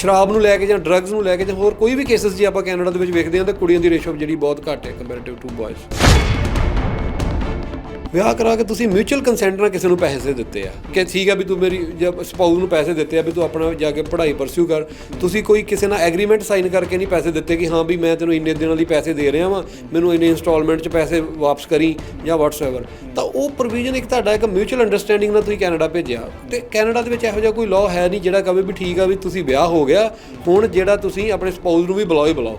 ਸ਼ਰਾਬ ਨੂੰ ਲੈ ਕੇ ਜਾਂ ਡਰੱਗਸ ਨੂੰ ਲੈ ਕੇ ਜਾਂ ਹੋਰ ਕੋਈ ਵੀ ਕੇਸਸ ਜੇ ਆਪਾਂ ਕੈਨੇਡਾ ਦੇ ਵਿੱਚ ਵੇਖਦੇ ਹਾਂ ਤਾਂ ਕੁੜੀਆਂ ਦੀ ਰੇਸ਼ੋ ਜਿਹੜੀ ਬਹੁਤ ਘੱਟ ਹੈ ਕੰਪੈਰੀਟਿਵ ਟੂ ਬॉयਜ਼ ਵਿਆਹ ਕਰਾ ਕੇ ਤੁਸੀਂ ਮਿਊਚੁਅਲ ਕੰਸੈਂਟ ਨਾਲ ਕਿਸੇ ਨੂੰ ਪੈਸੇ ਦਿੱਤੇ ਆ। ਕਿ ਠੀਕ ਆ ਵੀ ਤੂੰ ਮੇਰੀ ਜਬ ਸਪਾਊਸ ਨੂੰ ਪੈਸੇ ਦਿੱਤੇ ਆ ਵੀ ਤੂੰ ਆਪਣਾ ਜਾ ਕੇ ਪੜ੍ਹਾਈ ਪਰਸਿਊ ਕਰ। ਤੁਸੀਂ ਕੋਈ ਕਿਸੇ ਨਾਲ ਐਗਰੀਮੈਂਟ ਸਾਈਨ ਕਰਕੇ ਨਹੀਂ ਪੈਸੇ ਦਿੱਤੇ ਕਿ ਹਾਂ ਵੀ ਮੈਂ ਤੈਨੂੰ ਇੰਨੇ ਦਿਨਾਂ ਲਈ ਪੈਸੇ ਦੇ ਰਿਹਾ ਵਾਂ, ਮੈਨੂੰ ਇੰਨੇ ਇਨਸਟਾਲਮੈਂਟ 'ਚ ਪੈਸੇ ਵਾਪਸ ਕਰੀ ਜਾਂ ਵਟਸਐਵਰ ਤਾਂ ਉਹ ਪ੍ਰੋਵੀਜ਼ਨ ਇੱਕ ਤੁਹਾਡਾ ਇੱਕ ਮਿਊਚੁਅਲ ਅੰਡਰਸਟੈਂਡਿੰਗ ਨਾਲ ਤੁਸੀਂ ਕੈਨੇਡਾ ਭੇਜਿਆ। ਤੇ ਕੈਨੇਡਾ ਦੇ ਵਿੱਚ ਇਹੋ ਜਿਹਾ ਕੋਈ ਲਾਅ ਹੈ ਨਹੀਂ ਜਿਹੜਾ ਕਹੇ ਵੀ ਠੀਕ ਆ ਵੀ ਤੁਸੀਂ ਵਿਆਹ ਹੋ ਗਿਆ, ਹੁਣ ਜਿਹੜਾ ਤੁਸੀਂ ਆਪਣੇ ਸਪਾਊਸ ਨੂੰ ਵੀ ਬੁਲਾਓ ਹੀ ਬੁਲਾਓ।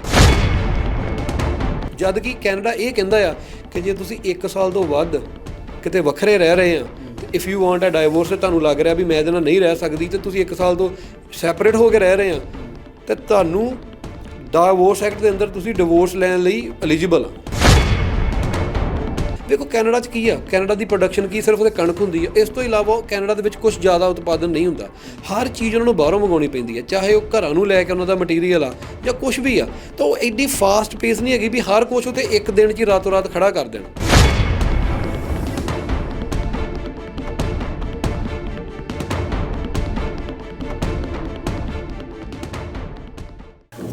ਜਦ ਕਿ ਕੈਨੇਡਾ ਇਹ ਕਹਿੰਦਾ ਆ ਕਿ ਜੇ ਤੁਸੀਂ 1 ਸਾਲ ਤੋਂ ਵੱਧ ਕਿਤੇ ਵੱਖਰੇ ਰਹਿ ਰਹੇ ਆ if you want a divorce ਤੇ ਤੁਹਾਨੂੰ ਲੱਗ ਰਿਹਾ ਵੀ ਮੈਂ ਇਹਦੇ ਨਾਲ ਨਹੀਂ ਰਹਿ ਸਕਦੀ, ਤੇ ਤੁਸੀਂ 1 ਸਾਲ ਤੋਂ ਸੈਪਰੇਟ ਹੋ ਕੇ ਰਹਿ ਰਹੇ ਆ, ਤੇ ਤੁਹਾਨੂੰ ਡਾਈਵੋਰਸ ਐਕਟ ਦੇ ਅੰਦਰ ਤੁਸੀਂ ਡਿਵੋਰਸ ਲੈਣ ਲਈ ਐਲੀਜੀਬਲ ਆ। ਦੇਖੋ, ਕੈਨੇਡਾ 'ਚ ਕੀ ਆ? ਕੈਨੇਡਾ ਦੀ ਪ੍ਰੋਡਕਸ਼ਨ ਕੀ? ਸਿਰਫ ਉਹਦੇ ਕਣਕ ਹੁੰਦੀ ਆ। ਇਸ ਤੋਂ ਇਲਾਵਾ ਕੈਨੇਡਾ ਦੇ ਵਿੱਚ ਕੁਝ ਜ਼ਿਆਦਾ ਉਤਪਾਦਨ ਨਹੀਂ ਹੁੰਦਾ। ਹਰ ਚੀਜ਼ ਉਹਨਾਂ ਨੂੰ ਬਾਹਰੋਂ ਮੰਗਾਉਣੀ ਪੈਂਦੀ ਹੈ ਚਾਹੇ ਉਹ ਘਰਾਂ ਨੂੰ ਲੈ ਕੇ ਉਹਨਾਂ ਦਾ ਮਟੀਰੀਅਲ ਆ, ਜਾਂ ਕੁਝ ਵੀ ਆ। ਤਾਂ ਉਹ ਐਡੀ ਫਾਸਟ ਪੇਸ ਨਹੀਂ ਹੈਗੀ ਵੀ ਹਰ ਕੁਝ ਉਤੇ ਇੱਕ ਦਿਨ 'ਚ ਹੀ ਰਾਤੋਂ ਰਾਤ ਖੜਾ ਕਰ ਦੇਣ।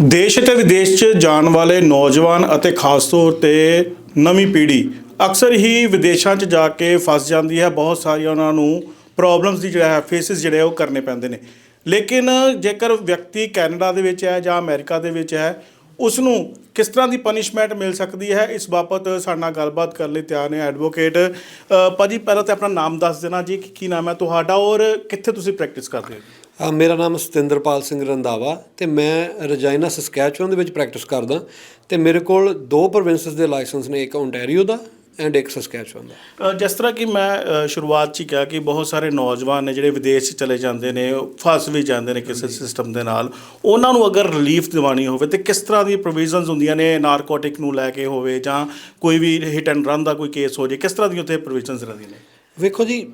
ਦੇਸ਼ ਅਤੇ ਵਿਦੇਸ਼ 'ਚ ਜਾਣ ਵਾਲੇ ਨੌਜਵਾਨ ਅਤੇ ਖਾਸ ਤੌਰ ਤੇ ਨਵੀਂ ਪੀੜ੍ਹੀ ਅਕਸਰ ਹੀ ਵਿਦੇਸ਼ਾਂ 'ਚ ਜਾ ਕੇ ਫਸ ਜਾਂਦੀ ਹੈ। ਬਹੁਤ ਸਾਰੀਆਂ ਉਹਨਾਂ ਨੂੰ ਪ੍ਰੋਬਲਮਸ ਦੀ ਜਿਹੜਾ ਹੈ ਫੇਸਿਸ ਜਿਹੜੇ ਉਹ ਕਰਨੇ ਪੈਂਦੇ ਨੇ। ਲੇਕਿਨ ਜੇਕਰ ਵਿਅਕਤੀ ਕੈਨੇਡਾ ਦੇ ਵਿੱਚ ਹੈ ਜਾਂ ਅਮਰੀਕਾ ਦੇ ਵਿੱਚ ਹੈ ਉਸ ਨੂੰ ਕਿਸ ਤਰ੍ਹਾਂ ਦੀ ਪਨਿਸ਼ਮੈਂਟ ਮਿਲ ਸਕਦੀ ਹੈ? ਇਸ ਬਾਬਤ ਸਾਡੇ ਨਾਲ ਗੱਲਬਾਤ ਕਰਨ ਲਈ ਤਿਆਰ ਨੇ ਐਡਵੋਕੇਟ ਅ, ਭਾਜੀ ਪਹਿਲਾਂ ਤਾਂ ਆਪਣਾ ਨਾਮ ਦੱਸ ਦੇਣਾ ਜੀ ਕਿ ਕੀ ਨਾਮ ਹੈ ਤੁਹਾਡਾ ਔਰ ਕਿੱਥੇ ਤੁਸੀਂ ਪ੍ਰੈਕਟਿਸ ਕਰਦੇ ਹੋ? ਮੇਰਾ ਨਾਮ ਸਤਿੰਦਰਪਾਲ ਸਿੰਘ ਰੰਦਾਵਾ ਤੇ ਮੈਂ ਰਜਾਈਨਾ ਸਸਕੈਚੁਅਨ ਦੇ ਵਿੱਚ ਪ੍ਰੈਕਟਿਸ ਕਰਦਾ। ਤੇ ਮੇਰੇ ਕੋਲ ਦੋ ਪ੍ਰੋਵਿੰਸਸ ਦੇ ਲਾਇਸੈਂਸ ਨੇ ਇੱਕ ਓਨਟਾਰੀਓ ਦਾ ਐਂਡ ਇੱਕ ਸਸਕੈਚੁਅਨ ਦਾ। ਜਿਸ ਤਰ੍ਹਾਂ ਕਿ ਮੈਂ ਸ਼ੁਰੂਆਤ 'ਚ ਹੀ ਕਿਹਾ ਕਿ ਬਹੁਤ ਸਾਰੇ ਨੌਜਵਾਨ ਨੇ ਜਿਹੜੇ ਵਿਦੇਸ਼ 'ਚ ਚਲੇ ਜਾਂਦੇ ਨੇ ਫਸ ਵੀ ਜਾਂਦੇ ਨੇ ਕਿਸੇ ਸਿਸਟਮ ਦੇ ਨਾਲ। ਉਹਨਾਂ ਨੂੰ ਅਗਰ ਰਿਲੀਫ ਦਿਵਾਣੀ ਹੋਵੇ ਤੇ ਕਿਸ ਤਰ੍ਹਾਂ ਦੀ ਪ੍ਰੋਵੀਜ਼ਨਸ ਹੁੰਦੀਆਂ ਨੇ ਨਾਰਕੋਟਿਕ ਨੂੰ ਲੈ ਕੇ ਹੋਵੇ ਜਾਂ ਕੋਈ ਵੀ ਹਿਟ ਐਂਡ ਰਨ ਦਾ ਕੋਈ ਕੇਸ ਹੋ ਜੇ ਕਿਸ ਤਰ੍ਹਾਂ ਦੀ ਉੱਥੇ ਪ੍ਰੋਵੀਜ਼ਨਸ ਰਹਿੰਦੀਆਂ ਨੇ? ਵੇਖੋ ਜੀ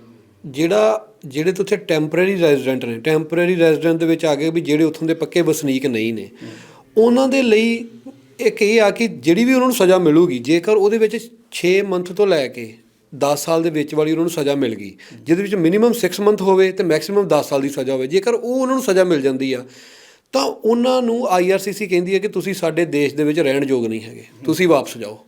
ਜਿਹੜਾ, ਜਿਹੜੇ ਤਾਂ ਉੱਥੇ ਟੈਂਪਰੇਰੀ ਰੈਜ਼ੀਡੈਂਟ ਨੇ ਟੈਂਪਰੇਰੀ ਰੈਜ਼ੀਡੈਂਟ ਦੇ ਵਿੱਚ ਆ ਗਏ ਵੀ ਜਿਹੜੇ ਉੱਥੋਂ ਦੇ ਪੱਕੇ ਵਸਨੀਕ ਨਹੀਂ ਨੇ, ਉਹਨਾਂ ਦੇ ਲਈ ਇੱਕ ਇਹ ਆ ਕਿ ਜਿਹੜੀ ਵੀ ਉਹਨਾਂ ਨੂੰ ਸਜ਼ਾ ਮਿਲੂਗੀ, ਜੇਕਰ ਉਹਦੇ ਵਿੱਚ 6 ਮੰਥ ਤੋਂ ਲੈ ਕੇ 10 ਸਾਲ ਦੇ ਵਿੱਚ ਵਾਲੀ ਉਹਨਾਂ ਨੂੰ ਸਜ਼ਾ ਮਿਲ ਗਈ, ਜਿਹਦੇ ਵਿੱਚ ਮਿਨੀਮਮ 6 ਮੰਥ ਹੋਵੇ ਤੇ ਮੈਕਸਿਮਮ 10 ਸਾਲ ਦੀ ਸਜ਼ਾ ਹੋਵੇ, ਜੇਕਰ ਉਹ ਉਹਨਾਂ ਨੂੰ ਸਜ਼ਾ ਮਿਲ ਜਾਂਦੀ ਆ ਤਾਂ ਉਹਨਾਂ ਨੂੰ ਆਈਆਰਸੀਸੀ ਕਹਿੰਦੀ ਹੈ ਕਿ ਤੁਸੀਂ ਸਾਡੇ ਦੇਸ਼ ਦੇ ਵਿੱਚ ਰਹਿਣ ਯੋਗ ਨਹੀਂ ਹੈਗੇ। ਤੁਸੀਂ ਵਾਪਸ ਜਾਓ।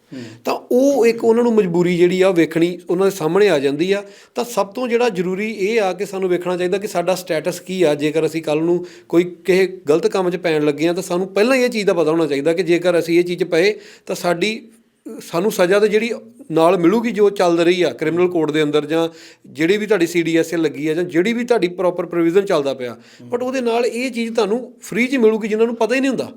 ਤਾਂ ਉਹ ਇੱਕ ਉਹਨਾਂ ਨੂੰ ਮਜਬੂਰੀ ਜਿਹੜੀ ਆ ਉਹ ਵੇਖਣੀ ਉਹਨਾਂ ਦੇ ਸਾਹਮਣੇ ਆ ਜਾਂਦੀ ਆ। ਤਾਂ ਸਭ ਤੋਂ ਜਿਹੜਾ ਜ਼ਰੂਰੀ ਇਹ ਆ ਕਿ ਸਾਨੂੰ ਵੇਖਣਾ ਚਾਹੀਦਾ ਕਿ ਸਾਡਾ ਸਟੇਟਸ ਕੀ ਆ। ਜੇਕਰ ਅਸੀਂ ਕੱਲ ਨੂੰ ਕੋਈ ਕਿਸੇ ਗਲਤ ਕੰਮ 'ਚ ਪੈਣ ਲੱਗੇ ਆ ਤਾਂ ਸਾਨੂੰ ਪਹਿਲਾਂ ਹੀ ਇਹ ਚੀਜ਼ ਦਾ ਪਤਾ ਹੋਣਾ ਚਾਹੀਦਾ ਕਿ ਜੇਕਰ ਅਸੀਂ ਇਹ ਚੀਜ਼ 'ਚ ਪਏ ਤਾਂ ਸਾਡੀ ਸਾਨੂੰ ਸਜ਼ਾ ਤਾਂ ਜਿਹੜੀ ਨਾਲ ਮਿਲੂਗੀ ਜੋ ਚੱਲ ਰਹੀ ਆ ਕ੍ਰਿਮੀਨਲ ਕੋਡ ਦੇ ਅੰਦਰ ਜਾਂ ਜਿਹੜੀ ਵੀ ਤੁਹਾਡੀ ਸੀਡੀਐਸਏ ਲੱਗੀ ਆ ਜਾਂ ਜਿਹੜੀ ਵੀ ਤੁਹਾਡੀ ਪ੍ਰੋਪਰ ਪ੍ਰੋਵੀਜ਼ਨ ਚੱਲਦਾ ਪਿਆ ਬਟ ਉਹਦੇ ਨਾਲ ਇਹ ਚੀਜ਼ ਤੁਹਾਨੂੰ ਫ੍ਰੀ 'ਚ ਮਿਲੂਗੀ ਜਿਨ੍ਹਾਂ ਨੂੰ ਪਤਾ ਹੀ ਨਹੀਂ ਹੁੰਦਾ।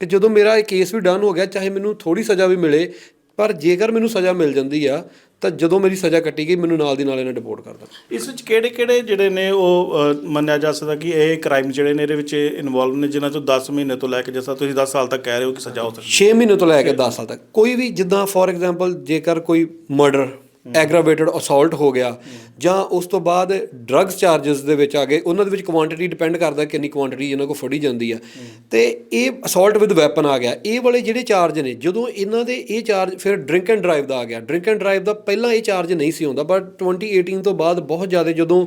ਕਿ ਜਦੋਂ ਮੇਰਾ ਇਹ ਕੇਸ ਵੀ ਡਨ ਹੋ ਗਿਆ ਚਾਹੇ ਮੈਨੂੰ ਥੋੜੀ ਸਜ਼ਾ ਵੀ ਮਿਲੇ ਪਰ ਜੇਕਰ ਮੈਨੂੰ ਸਜ਼ਾ ਮਿਲ ਜਾਂਦੀ ਆ ਤਾਂ ਜਦੋਂ ਮੇਰੀ ਸਜ਼ਾ ਕੱਟੀ ਗਈ ਮੈਨੂੰ ਨਾਲ ਦੀ ਨਾਲ ਇਹਨਾਂ ਡਿਪੋਰਟ ਕਰ ਦਿੱਤਾ। ਇਸ ਵਿੱਚ ਕਿਹੜੇ ਕਿਹੜੇ ਜਿਹੜੇ ਨੇ ਉਹ ਮੰਨਿਆ ਜਾ ਸਕਦਾ ਕਿ ਇਹ ਕ੍ਰਾਈਮ ਜਿਹੜੇ ਨੇ ਇਹਦੇ ਵਿੱਚ ਇਨਵੋਲਵ ਨੇ ਜਿਨ੍ਹਾਂ ਚੋਂ 10 ਮਹੀਨੇ ਤੋਂ ਲੈ ਕੇ ਜਿਸ ਤਰ੍ਹਾਂ ਤੁਸੀਂ 10 ਸਾਲ ਤੱਕ ਕਹਿ ਰਹੇ ਹੋ ਕਿ ਸਜ਼ਾ ਹੋ ਸਕਦੀ 6 ਮਹੀਨੇ ਤੋਂ ਲੈ ਕੇ 10 ਸਾਲ ਤੱਕ। ਕੋਈ ਵੀ ਜਿੱਦਾਂ ਫੋਰ ਐਗਜ਼ਾਮਪਲ ਜੇਕਰ ਕੋਈ ਮਰਡਰ ਐਗਰਾਵੇਟਡ ਅਸੌਲਟ ਹੋ ਗਿਆ। ਜਾਂ ਉਸ ਤੋਂ ਬਾਅਦ ਡਰੱਗਸ ਚਾਰजेस ਦੇ ਵਿੱਚ ਆ ਗਏ ਉਹਨਾਂ ਦੇ ਵਿੱਚ ਕੁਆਂਟੀਟੀ ਡਿਪੈਂਡ ਕਰਦਾ ਕਿੰਨੀ ਕੁਆਂਟੀਟੀ ਇਹਨਾਂ ਕੋਲ ਫੜੀ ਜਾਂਦੀ ਆ। ਤੇ ਇਹ ਅਸੌਲਟ ਵਿਦ ਵੈਪਨ ਆ ਗਿਆ। ਇਹ ਵਾਲੇ ਜਿਹੜੇ ਚਾਰਜ ਨੇ ਜਦੋਂ ਇਹਨਾਂ ਦੇ ਇਹ ਚਾਰਜ ਫਿਰ ਡਰਿੰਕ ਐਂਡ ਡਰਾਈਵ ਦਾ ਆ ਗਿਆ। ਡਰਿੰਕ ਐਂਡ ਡਰਾਈਵ ਦਾ ਪਹਿਲਾਂ ਇਹ ਚਾਰਜ ਨਹੀਂ ਸੀ ਹੁੰਦਾ ਬਟ 2018 ਤੋਂ ਬਾਅਦ ਬਹੁਤ ਜ਼ਿਆਦਾ ਜਦੋਂ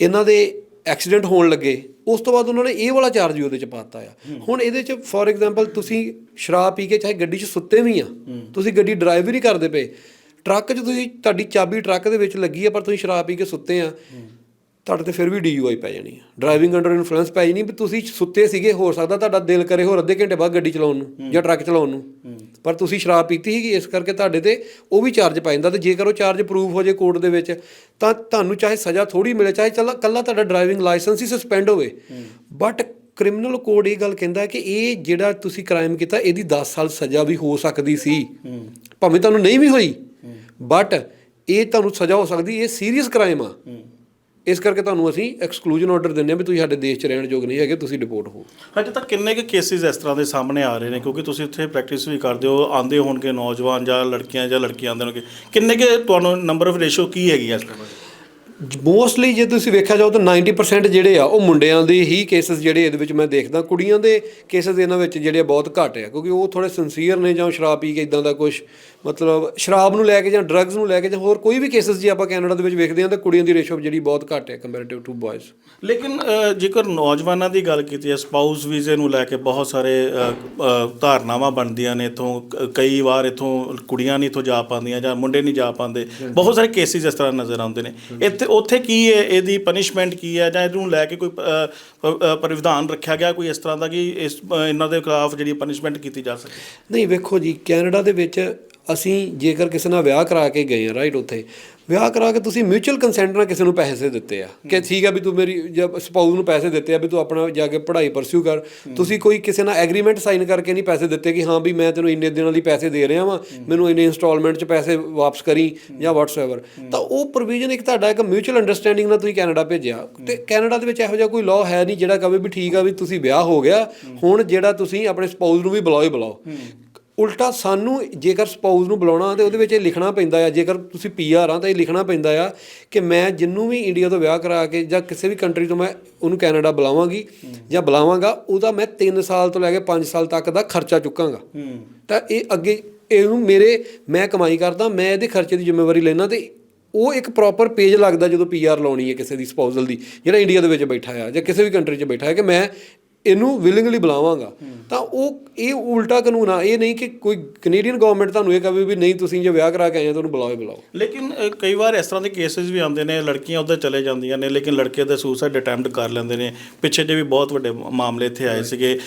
ਇਹਨਾਂ ਦੇ ਐਕਸੀਡੈਂਟ ਹੋਣ ਲੱਗੇ ਉਸ ਤੋਂ ਬਾਅਦ ਉਹਨਾਂ ਨੇ ਇਹ ਵਾਲਾ ਚਾਰਜ ਵੀ ਉਹਦੇ ਚ ਪਾਤਾ ਆ। ਹੁਣ ਇਹਦੇ ਚ ਫੋਰ ਐਗਜ਼ਾਮਪਲ ਤੁਸੀਂ ਸ਼ਰਾਬ ਪੀ ਕੇ ਚਾਹੇ ਗੱਡੀ 'ਚ ਸੁੱਤੇ ਵੀ ਆ ਤੁਸੀਂ ਗੱਡੀ ਡਰਾਈਵ ਵੀ ਨਹੀਂ ਕਰਦੇ ਪਏ ਟਰੱਕ 'ਚ ਤੁਸੀਂ ਤੁਹਾਡੀ ਚਾਬੀ ਟਰੱਕ ਦੇ ਵਿੱਚ ਲੱਗੀ ਆ ਪਰ ਤੁਸੀਂ ਸ਼ਰਾਬ ਪੀ ਕੇ ਸੁੱਤੇ ਆ। ਤੁਹਾਡੇ ਤੇ ਫਿਰ ਵੀ ਡੀਯੂਆਈ ਪੈ ਜਾਣੀ ਆ। ਡਰਾਈਵਿੰਗ ਅੰਡਰ ਇਨਫਲੂਐਂਸ ਪੈ ਜਾਣੀ ਵੀ ਤੁਸੀਂ ਸੁੱਤੇ ਸੀਗੇ ਹੋ ਸਕਦਾ ਤੁਹਾਡਾ ਦਿਲ ਕਰੇ ਹੋਰ ਅੱਧੇ ਘੰਟੇ ਬਾਅਦ ਗੱਡੀ ਚਲਾਉਣ ਨੂੰ ਜਾਂ ਟਰੱਕ ਚਲਾਉਣ ਨੂੰ। ਪਰ ਤੁਸੀਂ ਸ਼ਰਾਬ ਪੀਤੀ ਸੀਗੀ ਇਸ ਕਰਕੇ ਤੁਹਾਡੇ ਤੇ ਉਹ ਵੀ ਚਾਰਜ ਪੈ ਜਾਂਦਾ। ਤੇ ਜੇਕਰ ਉਹ ਚਾਰਜ ਪ੍ਰੂਫ ਹੋ ਜੇ ਕੋਰਟ ਦੇ ਵਿੱਚ ਤਾਂ ਤੁਹਾਨੂੰ ਚਾਹੇ ਸਜ਼ਾ ਥੋੜੀ ਮਿਲੇ ਚਾਹੇ ਚੱਲ ਕੱਲਾ ਤੁਹਾਡਾ ਡਰਾਈਵਿੰਗ ਲਾਇਸੈਂਸ ਹੀ ਸਸਪੈਂਡ ਹੋਵੇ। ਬਟ ਕ੍ਰਿਮੀਨਲ ਕੋਡ ਇਹ ਗੱਲ ਕਹਿੰਦਾ ਕਿ ਇਹ ਜਿਹੜਾ ਤੁਸੀਂ ਕ੍ਰਾਈਮ ਕੀਤਾ ਇਹਦੀ 10 ਸਾਲ ਸਜ਼ਾ ਵੀ ਹੋ ਸਕਦੀ ਸੀ। ਭਾਵੇਂ ਤੁਹਾਨੂੰ ਨਹੀਂ ਵੀ ਹੋਈ ਬਟ ਇਹ ਤੁਹਾਨੂੰ ਸਜ਼ਾ ਹੋ ਸਕਦੀ ਇਹ ਸੀਰੀਅਸ ਕ੍ਰਾਈਮ ਆ। ਇਸ ਕਰਕੇ ਤੁਹਾਨੂੰ ਅਸੀਂ ਐਕਸਕਲੂਜਨ ਆਰਡਰ ਦਿੰਦੇ ਆ ਵੀ ਤੁਸੀਂ ਸਾਡੇ ਦੇਸ਼ 'ਚ ਰਹਿਣ ਯੋਗ ਨਹੀਂ ਹੈਗੇ ਤੁਸੀਂ ਰਿਪੋਰਟ ਹੋ। ਹਜੇ ਤੱਕ ਕਿੰਨੇ ਕੁ ਕੇਸਿਸ ਇਸ ਤਰ੍ਹਾਂ ਦੇ ਸਾਹਮਣੇ ਆ ਰਹੇ ਨੇ ਕਿਉਂਕਿ ਤੁਸੀਂ ਉੱਥੇ ਪ੍ਰੈਕਟਿਸ ਵੀ ਕਰਦੇ ਹੋ ਆਂਦੇ ਹੋਣਗੇ ਨੌਜਵਾਨ ਜਾਂ ਲੜਕੀਆਂ ਜਾਂ ਲੜਕੀਆਂ ਆਉਂਦੇ ਹੋਣਗੇ। ਕਿੰਨੇ ਕੁ ਤੁਹਾਨੂੰ ਨੰਬਰ ਆਫ ਰੇਸ਼ੋ ਕੀ ਹੈਗੀ ਇਸ ਤਰ੍ਹਾਂ ਮੋਸਟਲੀ ਜੇ ਤੁਸੀਂ ਵੇਖਿਆ ਜਾਓ ਤਾਂ 90% ਜਿਹੜੇ ਆ ਉਹ ਮੁੰਡਿਆਂ ਦੇ ਹੀ ਕੇਸਸ ਜਿਹੜੇ ਇਹਦੇ ਵਿੱਚ ਮੈਂ ਦੇਖਦਾ। ਕੁੜੀਆਂ ਦੇ ਕੇਸਸ ਇਹਨਾਂ ਵਿੱਚ ਜਿਹੜੇ ਬਹੁਤ ਘੱਟ ਆ ਕਿਉਂਕਿ ਉਹ ਥੋੜੇ ਸਿੰਸੀਅਰ ਨੇ ਜਾਂ ਸ਼ਰਾਬ ਪੀ ਕੇ ਇਦਾਂ ਦਾ ਕੁਝ ਮਤਲਬ ਸ਼ਰਾਬ ਨੂੰ ਲੈ ਕੇ ਜਾਂ ਡਰੱਗਸ ਨੂੰ ਲੈ ਕੇ ਜਾਂ ਹੋਰ ਕੋਈ ਵੀ ਕੇਸਸ ਜੇ ਆਪਾਂ ਕੈਨੇਡਾ ਦੇ ਵਿੱਚ ਵੇਖਦੇ ਹਾਂ ਤਾਂ ਕੁੜੀਆਂ ਦੀ ਰੇਸ਼ੋ ਜਿਹੜੀ ਬਹੁਤ ਘੱਟ ਹੈ ਕੰਪੈਰੀਟਿਵ ਟੂ ਬॉयਜ਼ ਲੇਕਿਨ ਜੇਕਰ ਨੌਜਵਾਨਾਂ ਦੀ ਗੱਲ ਕੀਤੀ ਹੈ ਸਪਾਊਸ ਵੀਜ਼ੇ ਨੂੰ ਲੈ ਕੇ ਬਹੁਤ ਸਾਰੇ ਧਾਰਨਾਵਾਂ ਬਣਦੀਆਂ ਨੇ ਇਥੋਂ ਕਈ ਵਾਰ ਇਥੋਂ ਕੁੜੀਆਂ ਨਹੀਂ ਇਥੋਂ ਜਾ ਪਾਉਂਦੀਆਂ ਜਾਂ ਮੁੰਡੇ ਨਹੀਂ ਜਾ ਪਾਉਂਦੇ। ਬਹੁਤ ਸਾਰੇ ਕੇਸਿਸ ਇਸ ਤਰ੍ਹਾਂ ਨਜ਼ਰ ਆਉਂਦੇ ਨੇ। ਇੱਥੇ ਉੱਥੇ ਕੀ ਹੈ ਇਹਦੀ ਪਨਿਸ਼ਮੈਂਟ ਕੀ ਹੈ? ਜਾਂ ਇਹਨੂੰ ਲੈ ਕੇ ਕੋਈ ਪ੍ਰਵਿਧਾਨ ਰੱਖਿਆ ਗਿਆ ਕੋਈ ਇਸ ਤਰ੍ਹਾਂ ਦਾ ਕਿ ਇਸ ਇਹਨਾਂ ਦੇ ਖਿਲਾਫ ਜਿਹੜੀ ਪਨਿਸ਼ਮੈਂਟ ਕੀਤੀ ਜਾ ਸਕੇ? ਨਹੀਂ, ਵੇਖੋ ਜੀ, ਕੈਨੇਡਾ ਦੇ ਵਿੱਚ ਅਸੀਂ ਜੇਕਰ ਕਿਸੇ ਨਾਲ ਵਿਆਹ ਕਰਾ ਕੇ ਗਏ ਆ ਰਾਈਟ ਉੱਥੇ ਵਿਆਹ ਕਰਾ ਕੇ ਤੁਸੀਂ ਮਿਊਚੁਅਲ ਕੰਸੈਂਟ ਨਾਲ ਕਿਸੇ ਨੂੰ ਪੈਸੇ ਦਿੱਤੇ ਆ। ਕਿ ਠੀਕ ਆ ਵੀ ਤੂੰ ਮੇਰੀ ਜਬ ਸਪਾਊਸ ਨੂੰ ਪੈਸੇ ਦਿੱਤੇ ਆ ਵੀ ਤੂੰ ਆਪਣਾ ਜਾ ਕੇ ਪੜ੍ਹਾਈ ਪਰਸਿਊ ਕਰ। ਤੁਸੀਂ ਕੋਈ ਕਿਸੇ ਨਾਲ ਐਗਰੀਮੈਂਟ ਸਾਈਨ ਕਰਕੇ ਨਹੀਂ ਪੈਸੇ ਦਿੱਤੇ ਕਿ ਹਾਂ ਵੀ ਮੈਂ ਤੈਨੂੰ ਇੰਨੇ ਦਿਨਾਂ ਲਈ ਪੈਸੇ ਦੇ ਰਿਹਾ ਵਾਂ, ਮੈਨੂੰ ਇੰਨੇ ਇਨਸਟਾਲਮੈਂਟ 'ਚ ਪੈਸੇ ਵਾਪਸ ਕਰੀ ਜਾਂ ਵਾਟਸਐਵਰ ਤਾਂ ਉਹ ਪ੍ਰੋਵੀਜ਼ਨ ਇੱਕ ਤੁਹਾਡਾ ਇੱਕ ਮਿਊਚੁਅਲ ਅੰਡਰਸਟੈਂਡਿੰਗ ਨਾਲ ਤੁਸੀਂ ਕੈਨੇਡਾ ਭੇਜਿਆ। ਤੇ ਕੈਨੇਡਾ ਦੇ ਵਿੱਚ ਇਹੋ ਜਿਹਾ ਕੋਈ ਲਾਅ ਹੈ ਨਹੀਂ ਜਿਹੜਾ ਕਹੇ ਵੀ ਠੀਕ ਆ ਵੀ ਤੁਸੀਂ ਵਿਆਹ ਹੋ ਗਿਆ, ਹੁਣ ਜਿਹੜਾ ਤੁਸੀਂ ਆਪਣੇ ਸਪਾਊਸ ਨੂੰ ਵੀ ਬੁਲਾਓ ਹੀ ਬੁਲਾਓ। ਉਲਟਾ ਸਾਨੂੰ ਜੇਕਰ ਸਪਾਊਸ ਨੂੰ ਬੁਲਾਉਣਾ ਤੇ ਉਹਦੇ ਵਿੱਚ ਇਹ ਲਿਖਣਾ ਪੈਂਦਾ ਆ ਜੇਕਰ ਤੁਸੀਂ ਪੀਆਰ ਆ ਤਾਂ ਇਹ ਲਿਖਣਾ ਪੈਂਦਾ ਆ ਕਿ ਮੈਂ ਜਿੰਨੂੰ ਵੀ ਇੰਡੀਆ ਤੋਂ ਵਿਆਹ ਕਰਾ ਕੇ ਜਾਂ ਕਿਸੇ ਵੀ ਕੰਟਰੀ ਤੋਂ ਮੈਂ ਉਹਨੂੰ ਕੈਨੇਡਾ ਬੁਲਾਵਾਂਗੀ ਜਾਂ ਬੁਲਾਵਾਂਗਾ ਉਹਦਾ ਮੈਂ 3 ਸਾਲ ਤੋਂ ਲੈ ਕੇ 5 ਸਾਲ ਤੱਕ ਦਾ ਖਰਚਾ ਚੁੱਕਾਂਗਾ। ਤਾਂ ਇਹ ਅੱਗੇ ਇਹਨੂੰ ਮੇਰੇ ਮੈਂ ਕਮਾਈ ਕਰਦਾ ਮੈਂ ਇਹਦੇ ਖਰਚੇ ਦੀ ਜ਼ਿੰਮੇਵਾਰੀ ਲੈਣਾ ਤੇ ਉਹ ਇੱਕ ਪ੍ਰੋਪਰ ਪੇਜ ਲੱਗਦਾ ਜਦੋਂ ਪੀਆਰ ਲਾਉਣੀ ਹੈ ਕਿਸੇ ਦੀ ਸਪਾਊਸਲ ਦੀ ਜਿਹੜਾ ਇੰਡੀਆ ਦੇ ਵਿੱਚ ਬੈਠਾ ਆ ਜਾਂ ਕਿਸੇ ਵੀ ਕੰਟਰੀ 'ਚ ਬੈਠਾ ਹੈ ਕਿ ਮੈਂ ਇਹਨੂੰ ਵਿਲਿੰਗਲੀ ਬੁਲਾਵਾਂਗਾ। ਤਾਂ ਉਹ ਇਹ ਉਲਟਾ ਕਾਨੂੰਨ ਆ। ਇਹ ਨਹੀਂ ਕਿ ਕੋਈ ਕੈਨੇਡੀਅਨ ਗਵਰਨਮੈਂਟ ਤੁਹਾਨੂੰ ਇਹ ਕਹੇ ਵੀ ਨਹੀਂ ਤੁਸੀਂ ਜੇ ਵਿਆਹ ਕਰਾ ਕੇ ਆਏ ਆ ਤੁਹਾਨੂੰ ਬੁਲਾਓ ਹੀ ਬੁਲਾਓ। ਲੇਕਿਨ ਕਈ ਵਾਰ ਇਸ ਤਰ੍ਹਾਂ ਦੇ ਕੇਸਿਸ ਵੀ ਆਉਂਦੇ ਨੇ ਲੜਕੀਆਂ ਉੱਧਰ ਚਲੇ ਜਾਂਦੀਆਂ ਨੇ ਲੇਕਿਨ ਲੜਕੇ ਦੇ ਸੁਸਾਈਡ ਅਟੈਂਪਟ ਕਰ ਲੈਂਦੇ ਨੇ। ਪਿੱਛੇ ਜੇ ਵੀ ਬਹੁਤ ਵੱਡੇ ਮਾਮਲੇ ਇੱਥੇ ਆਏ ਸੀਗੇ।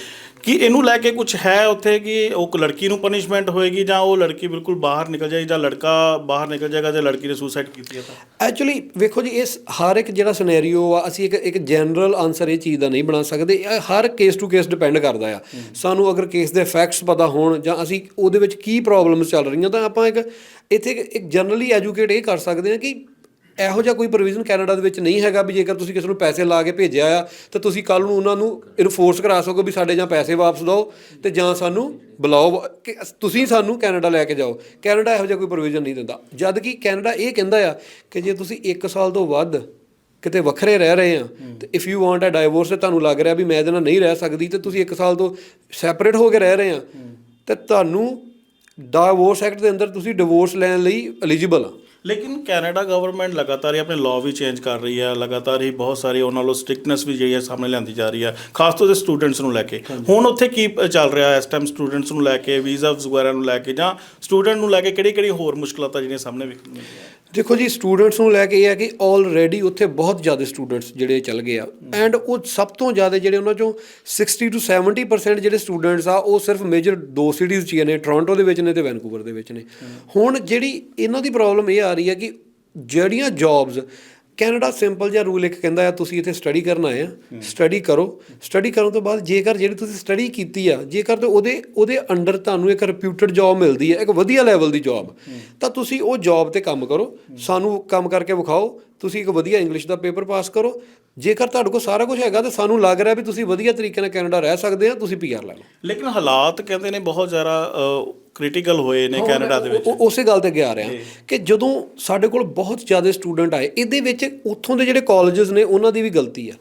ਕਿ ਇਹਨੂੰ ਲੈ ਕੇ ਕੁਝ ਹੈ ਉੱਥੇ ਕਿ ਉਹ ਲੜਕੀ ਨੂੰ ਪਨਿਸ਼ਮੈਂਟ ਹੋਏਗੀ ਜਾਂ ਉਹ ਲੜਕੀ ਬਿਲਕੁਲ ਬਾਹਰ ਨਿਕਲ ਜਾਏਗੀ ਜਾਂ ਲੜਕਾ ਬਾਹਰ ਨਿਕਲ ਜਾਏਗਾ ਜੇ ਲੜਕੀ ਨੇ ਸੁਸਾਈਡ ਕੀਤੀ ਹੈ ਤਾਂ? ਐਕਚੁਅਲੀ ਵੇਖੋ ਜੀ ਇਸ ਹਰ ਇੱਕ ਜਿਹੜਾ ਸਿਨੈਰੀਓ ਆ ਅਸੀਂ ਇੱਕ ਇੱਕ ਜਨਰਲ ਆਨਸਰ ਇਹ ਚੀਜ਼ ਦਾ ਨਹੀਂ ਬਣਾ ਸਕਦੇ। ਇਹ ਹਰ ਕੇਸ ਟੂ ਕੇਸ ਡਿਪੈਂਡ ਕਰਦਾ ਆ। ਸਾਨੂੰ ਅਗਰ ਕੇਸ ਦੇ ਫੈਕਟਸ ਪਤਾ ਹੋਣ ਜਾਂ ਅਸੀਂ ਉਹਦੇ ਵਿੱਚ ਕੀ ਪ੍ਰੋਬਲਮਸ ਚੱਲ ਰਹੀਆਂ ਤਾਂ ਆਪਾਂ ਇੱਕ ਇੱਥੇ ਇੱਕ- ਇੱਕ ਜਨਰਲੀ ਐਜੂਕੇਟ ਇਹ ਕਰ ਸਕਦੇ ਹਾਂ ਕਿ ਇਹੋ ਜਿਹਾ ਕੋਈ ਪ੍ਰੋਵੀਜ਼ਨ ਕੈਨੇਡਾ ਦੇ ਵਿੱਚ ਨਹੀਂ ਹੈਗਾ ਵੀ ਜੇਕਰ ਤੁਸੀਂ ਕਿਸੇ ਨੂੰ ਪੈਸੇ ਲਾ ਕੇ ਭੇਜਿਆ ਆ, ਤਾਂ ਤੁਸੀਂ ਕੱਲ ਨੂੰ ਉਹਨਾਂ ਨੂੰ ਇਨਫੋਰਸ ਕਰਾ ਸਕੋ ਵੀ ਸਾਡੇ ਜਾਂ ਪੈਸੇ ਵਾਪਸ ਦਿਓ ਤੇ ਜਾਂ ਸਾਨੂੰ ਬੁਲਾਓ ਕਿ ਤੁਸੀਂ ਸਾਨੂੰ ਕੈਨੇਡਾ ਲੈ ਕੇ ਜਾਓ। ਕੈਨੇਡਾ ਇਹੋ ਜਿਹਾ ਕੋਈ ਪ੍ਰੋਵੀਜ਼ਨ ਨਹੀਂ ਦਿੰਦਾ। ਜਦ ਕਿ ਕੈਨੇਡਾ ਇਹ ਕਹਿੰਦਾ ਆ ਕਿ ਜੇ ਤੁਸੀਂ 1 ਸਾਲ ਤੋਂ ਵੱਧ ਕਿਤੇ ਵੱਖਰੇ ਰਹਿ ਰਹੇ ਆ, ਤੇ if you want a divorce ਤੇ ਤੁਹਾਨੂੰ ਲੱਗ ਰਿਹਾ ਵੀ ਮੈਂ ਇਹਦੇ ਨਾਲ ਨਹੀਂ ਰਹਿ ਸਕਦੀ, ਤੇ ਤੁਸੀਂ 1 ਸਾਲ ਤੋਂ ਸੈਪਰੇਟ ਹੋ ਕੇ ਰਹਿ ਰਹੇ ਆ, ਤੇ ਤੁਹਾਨੂੰ ਡਾਈਵੋਰਸ ਐਕਟ ਦੇ ਅੰਦਰ ਤੁਸੀਂ ਡਿਵੋਰਸ ਲੈਣ ਲਈ ਐਲੀਜੀਬਲ ਆ। ਲੇਕਿਨ ਕੈਨੇਡਾ ਗਵਰਨਮੈਂਟ ਲਗਾਤਾਰ ਹੀ ਆਪਣੇ ਲਾਅ ਵੀ ਚੇਂਜ ਕਰ ਰਹੀ ਹੈ ਲਗਾਤਾਰ ਹੀ ਬਹੁਤ ਸਾਰੀ ਉਹਨਾਂ ਨਾਲੋਂ ਸਟ੍ਰਿਕਟਨੈਸ ਵੀ ਜਿਹੜੀ ਹੈ ਸਾਹਮਣੇ ਲਿਆਂਦੀ ਜਾ ਰਹੀ ਹੈ ਖਾਸ ਤੌਰ ਤੇ ਸਟੂਡੈਂਟਸ ਨੂੰ ਲੈ ਕੇ। ਹੁਣ ਉੱਥੇ ਕੀ ਚੱਲ ਰਿਹਾ ਹੈ ਇਸ ਟਾਈਮ ਸਟੂਡੈਂਟਸ ਨੂੰ ਲੈ ਕੇ ਵੀਜ਼ਾਸ ਵਗੈਰਾ ਨੂੰ ਲੈ ਕੇ ਜਾਂ ਸਟੂਡੈਂਟ ਨੂੰ ਲੈ ਕੇ ਕਿਹੜੀ ਕਿਹੜੀ ਹੋਰ ਮੁਸ਼ਕਲਾਂ ਜਿਹੜੀਆਂ ਸਾਹਮਣੇ ਵੇਖਣ ਨੂੰ ਮਿਲਦੀਆਂ ਦੇਖੋ ਜੀ ਸਟੂਡੈਂਟਸ ਨੂੰ ਲੈ ਕੇ ਇਹ ਹੈ ਕਿ ਆਲਰੇਡੀ ਉੱਥੇ ਬਹੁਤ ਜ਼ਿਆਦਾ ਸਟੂਡੈਂਟਸ ਜਿਹੜੇ ਚੱਲ ਗਏ ਆ। ਐਂਡ ਉਹ ਸਭ ਤੋਂ ਜ਼ਿਆਦਾ ਜਿਹੜੇ ਉਹਨਾਂ ਚੋਂ 60 ਟੂ 70% ਜਿਹੜੇ ਸਟੂਡੈਂਟਸ ਆ ਉਹ ਸਿਰਫ ਮੇਜਰ ਦੋ ਸਿਟੀਜ਼ 'ਚ ਹੀ ਨੇ ਟੋਰਾਂਟੋ ਦੇ ਵਿੱਚ ਨੇ ਤੇ ਵੈਨਕੂਵਰ ਦੇ ਵਿੱਚ ਨੇ। ਹੁਣ ਜਿਹੜੀ ਇਹਨਾਂ ਦੀ ਪ੍ਰੋਬਲਮ ਇਹ ਆ ਰਹੀ ਹੈ ਕਿ ਜਿਹੜੀਆਂ ਜੌਬਸ ਕੈਨੇਡਾ ਸਿੰਪਲ ਜਿਹਾ ਰੂਲ ਇੱਕ ਕਹਿੰਦਾ ਆ, ਤੁਸੀਂ ਇੱਥੇ ਸਟੱਡੀ ਕਰਨ ਆਏ ਆ ਸਟੱਡੀ ਕਰੋ। ਸਟੱਡੀ ਕਰਨ ਤੋਂ ਬਾਅਦ ਜੇਕਰ ਜਿਹੜੀ ਤੁਸੀਂ ਸਟੱਡੀ ਕੀਤੀ ਆ, ਜੇਕਰ ਤੇ ਉਹਦੇ ਉਹਦੇ ਅੰਡਰ ਤੁਹਾਨੂੰ ਇੱਕ ਰਿਪਿਊਟਡ ਜੌਬ ਮਿਲਦੀ ਹੈ ਇੱਕ ਵਧੀਆ ਲੈਵਲ ਦੀ ਜੌਬ ਤਾਂ ਤੁਸੀਂ ਉਹ ਜੌਬ ਤੇ ਕੰਮ ਕਰੋ। ਸਾਨੂੰ ਕੰਮ ਕਰਕੇ ਵਿਖਾਓ, ਤੁਸੀਂ ਇੱਕ ਵਧੀਆ ਇੰਗਲਿਸ਼ ਦਾ ਪੇਪਰ ਪਾਸ ਕਰੋ। ਜੇਕਰ ਤੁਹਾਡੇ ਕੋਲ ਸਾਰਾ ਕੁਝ ਹੈਗਾ ਤਾਂ ਸਾਨੂੰ ਲੱਗ ਰਿਹਾ ਵੀ ਤੁਸੀਂ ਵਧੀਆ ਤਰੀਕੇ ਨਾਲ ਕੈਨੇਡਾ ਰਹਿ ਸਕਦੇ ਆ, ਤੁਸੀਂ ਪੀਆਰ ਲੈ ਲਓ। ਲੇਕਿਨ ਹਾਲਾਤ ਕਹਿੰਦੇ ਨੇ ਬਹੁਤ ਜ਼ਿਆਦਾ ਕ੍ਰਿਟੀਕਲ ਹੋਏ ਨੇ ਕੈਨੇਡਾ ਦੇ ਵਿੱਚ। ਉਸੇ ਗੱਲ ਤੇ ਅੱਗੇ ਆ ਰਿਹਾ। ਕਿ ਜਦੋਂ ਸਾਡੇ ਕੋਲ ਬਹੁਤ ਜ਼ਿਆਦਾ ਸਟੂਡੈਂਟ ਆਏ ਇਹਦੇ ਵਿੱਚ ਉੱਥੋਂ ਦੇ ਜਿਹੜੇ ਕਾਲਜਸ ਨੇ ਉਹਨਾਂ ਦੀ ਵੀ ਗਲਤੀ ਆ।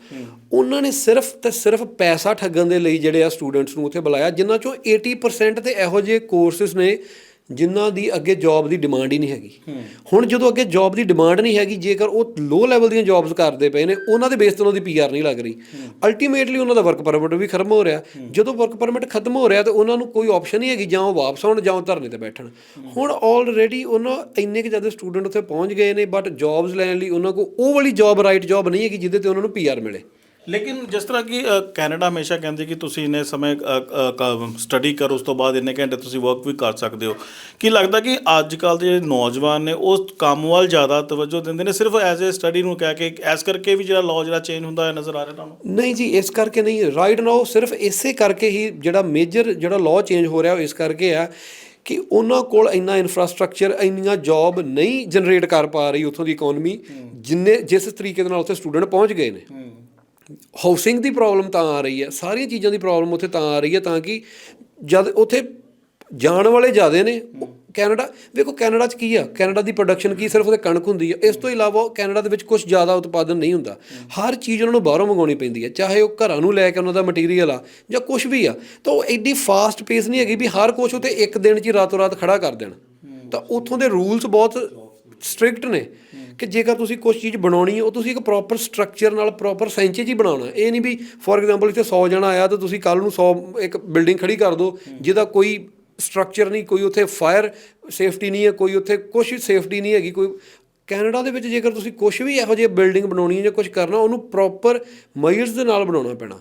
ਉਹਨਾਂ ਨੇ ਸਿਰਫ ਤੇ ਸਿਰਫ ਪੈਸਾ ਠੱਗਣ ਦੇ ਲਈ ਜਿਹੜੇ ਆ ਸਟੂਡੈਂਟਸ ਨੂੰ ਉੱਥੇ ਬੁਲਾਇਆ ਜਿਨ੍ਹਾਂ ਚੋਂ 80% ਤੇ ਇਹੋ ਜਿਹੇ ਕੋਰਸਸ ਨੇ ਜਿਨ੍ਹਾਂ ਦੀ ਅੱਗੇ ਜੌਬ ਦੀ ਡਿਮਾਂਡ ਹੀ ਨਹੀਂ ਹੈਗੀ। ਹੁਣ ਜਦੋਂ ਅੱਗੇ ਜੌਬ ਦੀ ਡਿਮਾਂਡ ਨਹੀਂ ਹੈਗੀ ਜੇਕਰ ਉਹ ਲੋ ਲੈਵਲ ਦੀਆਂ ਜੌਬਸ ਕਰਦੇ ਪਏ ਨੇ ਉਹਨਾਂ ਦੇ ਬੇਸ ਤੇ ਉਹਨਾਂ ਦੀ ਪੀਆਰ ਨਹੀਂ ਲੱਗ ਰਹੀ। ਅਲਟੀਮੇਟਲੀ ਉਹਨਾਂ ਦਾ ਵਰਕ ਪਰਮਿਟ ਵੀ ਖਤਮ ਹੋ ਰਿਹਾ। ਜਦੋਂ ਵਰਕ ਪਰਮਿਟ ਖਤਮ ਹੋ ਰਿਹਾ ਤੇ ਉਹਨਾਂ ਨੂੰ ਕੋਈ ਆਪਸ਼ਨ ਨਹੀਂ ਹੈਗੀ ਜਾਂ ਉਹ ਵਾਪਸ ਆਉਣ ਜਾਂ ਉਹ ਧਰਨੇ ਤੇ ਬੈਠਣ। ਹੁਣ ਆਲਰੇਡੀ ਉਹਨਾਂ ਇੰਨੇ ਕਿ ਜ਼ਿਆਦਾ ਸਟੂਡੈਂਟ ਉੱਥੇ ਪਹੁੰਚ ਗਏ ਨੇ ਬਟ ਜੌਬਸ ਲੈਣ ਲਈ ਉਹਨਾਂ ਕੋਲ ਉਹ ਵਾਲੀ ਜੌਬ ਰਾਈਟ ਜੌਬ ਨਹੀਂ ਹੈਗੀ ਜਿਹਦੇ ਤੇ ਉਹਨਾਂ ਨੂੰ ਪੀਆਰ ਮਿਲੇ। ਲੇਕਿਨ ਜਿਸ ਤਰ੍ਹਾਂ ਕਿ ਅ, ਕੈਨੇਡਾ ਹਮੇਸ਼ਾ ਕਹਿੰਦੇ ਕਿ ਤੁਸੀਂ ਇੰਨੇ ਸਮੇਂ ਸਟੱਡੀ ਕਰੋ ਉਸ ਤੋਂ ਬਾਅਦ ਇੰਨੇ ਘੰਟੇ ਤੁਸੀਂ ਵਰਕ ਵੀ ਕਰ ਸਕਦੇ ਹੋ। ਕੀ ਲੱਗਦਾ ਕਿ ਅੱਜ ਕੱਲ੍ਹ ਦੇ ਜਿਹੜੇ ਨੌਜਵਾਨ ਨੇ ਉਹ ਕੰਮ ਵੱਲ ਜ਼ਿਆਦਾ ਤਵੱਜੋ ਦਿੰਦੇ ਨੇ ਸਿਰਫ ਐਜ਼ ਅ ਸਟੱਡੀ ਨੂੰ ਕਹਿ ਕੇ ਐਸ ਕਰਕੇ ਵੀ ਜਿਹੜਾ ਲਾਅ ਜਿਹੜਾ ਚੇਂਜ ਹੁੰਦਾ ਹੈ ਨਜ਼ਰ ਆ ਰਿਹਾ ਤੁਹਾਨੂੰ? ਨਹੀਂ ਜੀ ਇਸ ਕਰਕੇ ਨਹੀਂ ਰਾਈਟ ਨਾਓ ਸਿਰਫ ਇਸੇ ਕਰਕੇ ਹੀ ਜਿਹੜਾ ਮੇਜਰ ਜਿਹੜਾ ਲਾਅ ਚੇਂਜ ਹੋ ਰਿਹਾ ਉਹ ਇਸ ਕਰਕੇ ਆ ਕਿ ਉਹਨਾਂ ਕੋਲ ਇੰਨਾ ਇਨਫਰਾਸਟ੍ਰਕਚਰ ਇੰਨੀਆਂ ਜੌਬ ਨਹੀਂ ਜਨਰੇਟ ਕਰ ਪਾ ਰਹੀ ਉੱਥੋਂ ਦੀ ਇਕਨੋਮੀ ਜਿੰਨੇ ਜਿਸ ਤਰੀਕੇ ਦੇ ਨਾਲ ਉੱਥੇ ਸਟੂਡੈਂਟ ਪਹੁੰਚ ਗਏ ਨੇ। ਹਾਊਸਿੰਗ ਦੀ ਪ੍ਰੋਬਲਮ ਤਾਂ ਆ ਰਹੀ ਹੈ, ਸਾਰੀਆਂ ਚੀਜ਼ਾਂ ਦੀ ਪ੍ਰੋਬਲਮ ਉੱਥੇ ਤਾਂ ਆ ਰਹੀ ਹੈ ਤਾਂ ਕਿ ਜਦ ਉੱਥੇ ਜਾਣ ਵਾਲੇ ਜ਼ਿਆਦੇ ਨੇ ਕੈਨੇਡਾ, ਵੇਖੋ ਕੈਨੇਡਾ 'ਚ ਕੀ ਆ, ਕੈਨੇਡਾ ਦੀ ਪ੍ਰੋਡਕਸ਼ਨ ਕੀ, ਸਿਰਫ ਉਹਦੇ ਕਣਕ ਹੁੰਦੀ ਆ, ਇਸ ਤੋਂ ਇਲਾਵਾ ਉਹ ਕੈਨੇਡਾ ਦੇ ਵਿੱਚ ਕੁਝ ਜ਼ਿਆਦਾ ਉਤਪਾਦਨ ਨਹੀਂ ਹੁੰਦਾ। ਹਰ ਚੀਜ਼ ਉਹਨਾਂ ਨੂੰ ਬਾਹਰੋਂ ਮੰਗਾਉਣੀ ਪੈਂਦੀ ਹੈ, ਚਾਹੇ ਉਹ ਘਰਾਂ ਨੂੰ ਲੈ ਕੇ ਉਹਨਾਂ ਦਾ ਮਟੀਰੀਅਲ ਆ ਜਾਂ ਕੁਝ ਵੀ ਆ, ਤਾਂ ਉਹ ਐਡੀ ਫਾਸਟ ਪੇਸ ਨਹੀਂ ਹੈਗੀ ਵੀ ਹਰ ਕੁਝ ਉਤੇ ਇੱਕ ਦਿਨ 'ਚ ਹੀ ਰਾਤੋਂ ਰਾਤ ਖੜਾ ਕਰ ਦੇਣ। ਤਾਂ ਉੱਥੋਂ ਦੇ ਰੂਲਸ ਬਹੁਤ ਸਟ੍ਰਿਕਟ ਨੇ। ਕਿ ਜੇਕਰ ਤੁਸੀਂ ਕੁਝ ਚੀਜ਼ ਬਣਾਉਣੀ ਹੈ ਉਹ ਤੁਸੀਂ ਇੱਕ ਪ੍ਰੋਪਰ ਸਟਰਕਚਰ ਨਾਲ ਪ੍ਰੋਪਰ ਸੈਂਚੇ 'ਚ ਹੀ ਬਣਾਉਣਾ ਇਹ ਨਹੀਂ ਵੀ ਫੋਰ ਐਗਜ਼ਾਮਪਲ ਇੱਥੇ 100 ਜਣਾ ਆਇਆ ਤਾਂ ਤੁਸੀਂ ਕੱਲ ਨੂੰ 100 ਇੱਕ ਬਿਲਡਿੰਗ ਖੜੀ ਕਰ ਦਿਓ ਜਿਹਦਾ ਕੋਈ ਸਟਰਕਚਰ ਨਹੀਂ ਕੋਈ ਉੱਥੇ ਫਾਇਰ ਸੇਫਟੀ ਨਹੀਂ ਹੈ ਕੋਈ ਉੱਥੇ ਕੁਝ ਸੇਫਟੀ ਨਹੀਂ ਹੈਗੀ ਕੋਈ ਕੈਨੇਡਾ ਦੇ ਵਿੱਚ ਜੇਕਰ ਤੁਸੀਂ ਕੁਝ ਵੀ ਇਹੋ ਜਿਹੀ ਬਿਲਡਿੰਗ ਬਣਾਉਣੀ ਹੈ ਜਾਂ ਕੁਝ ਕਰਨਾ ਉਹਨੂੰ ਪ੍ਰੋਪਰ ਮੀਅਰਸ ਦੇ ਨਾਲ ਬਣਾਉਣਾ ਪੈਣਾ।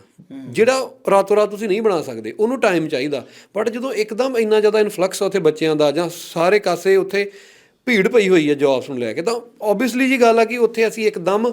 ਜਿਹੜਾ ਰਾਤੋਂ ਰਾਤ ਤੁਸੀਂ ਨਹੀਂ ਬਣਾ ਸਕਦੇ ਉਹਨੂੰ ਟਾਈਮ ਚਾਹੀਦਾ। ਬਟ ਜਦੋਂ ਇੱਕਦਮ ਇੰਨਾ ਜ਼ਿਆਦਾ ਇਨਫਲਕਸ ਆ ਉੱਥੇ ਬੱਚਿਆਂ ਦਾ ਜਾਂ ਸਾਰੇ ਕਾਸੇ ਉੱਥੇ ਭੀੜ ਪਈ ਹੋਈ ਹੈ ਜੌਬਸ ਨੂੰ ਲੈ ਕੇ, ਤਾਂ ਆਬਵੀਅਸਲੀ ਜੀ ਗੱਲ ਆ ਕਿ ਉੱਥੇ ਅਸੀਂ ਇੱਕਦਮ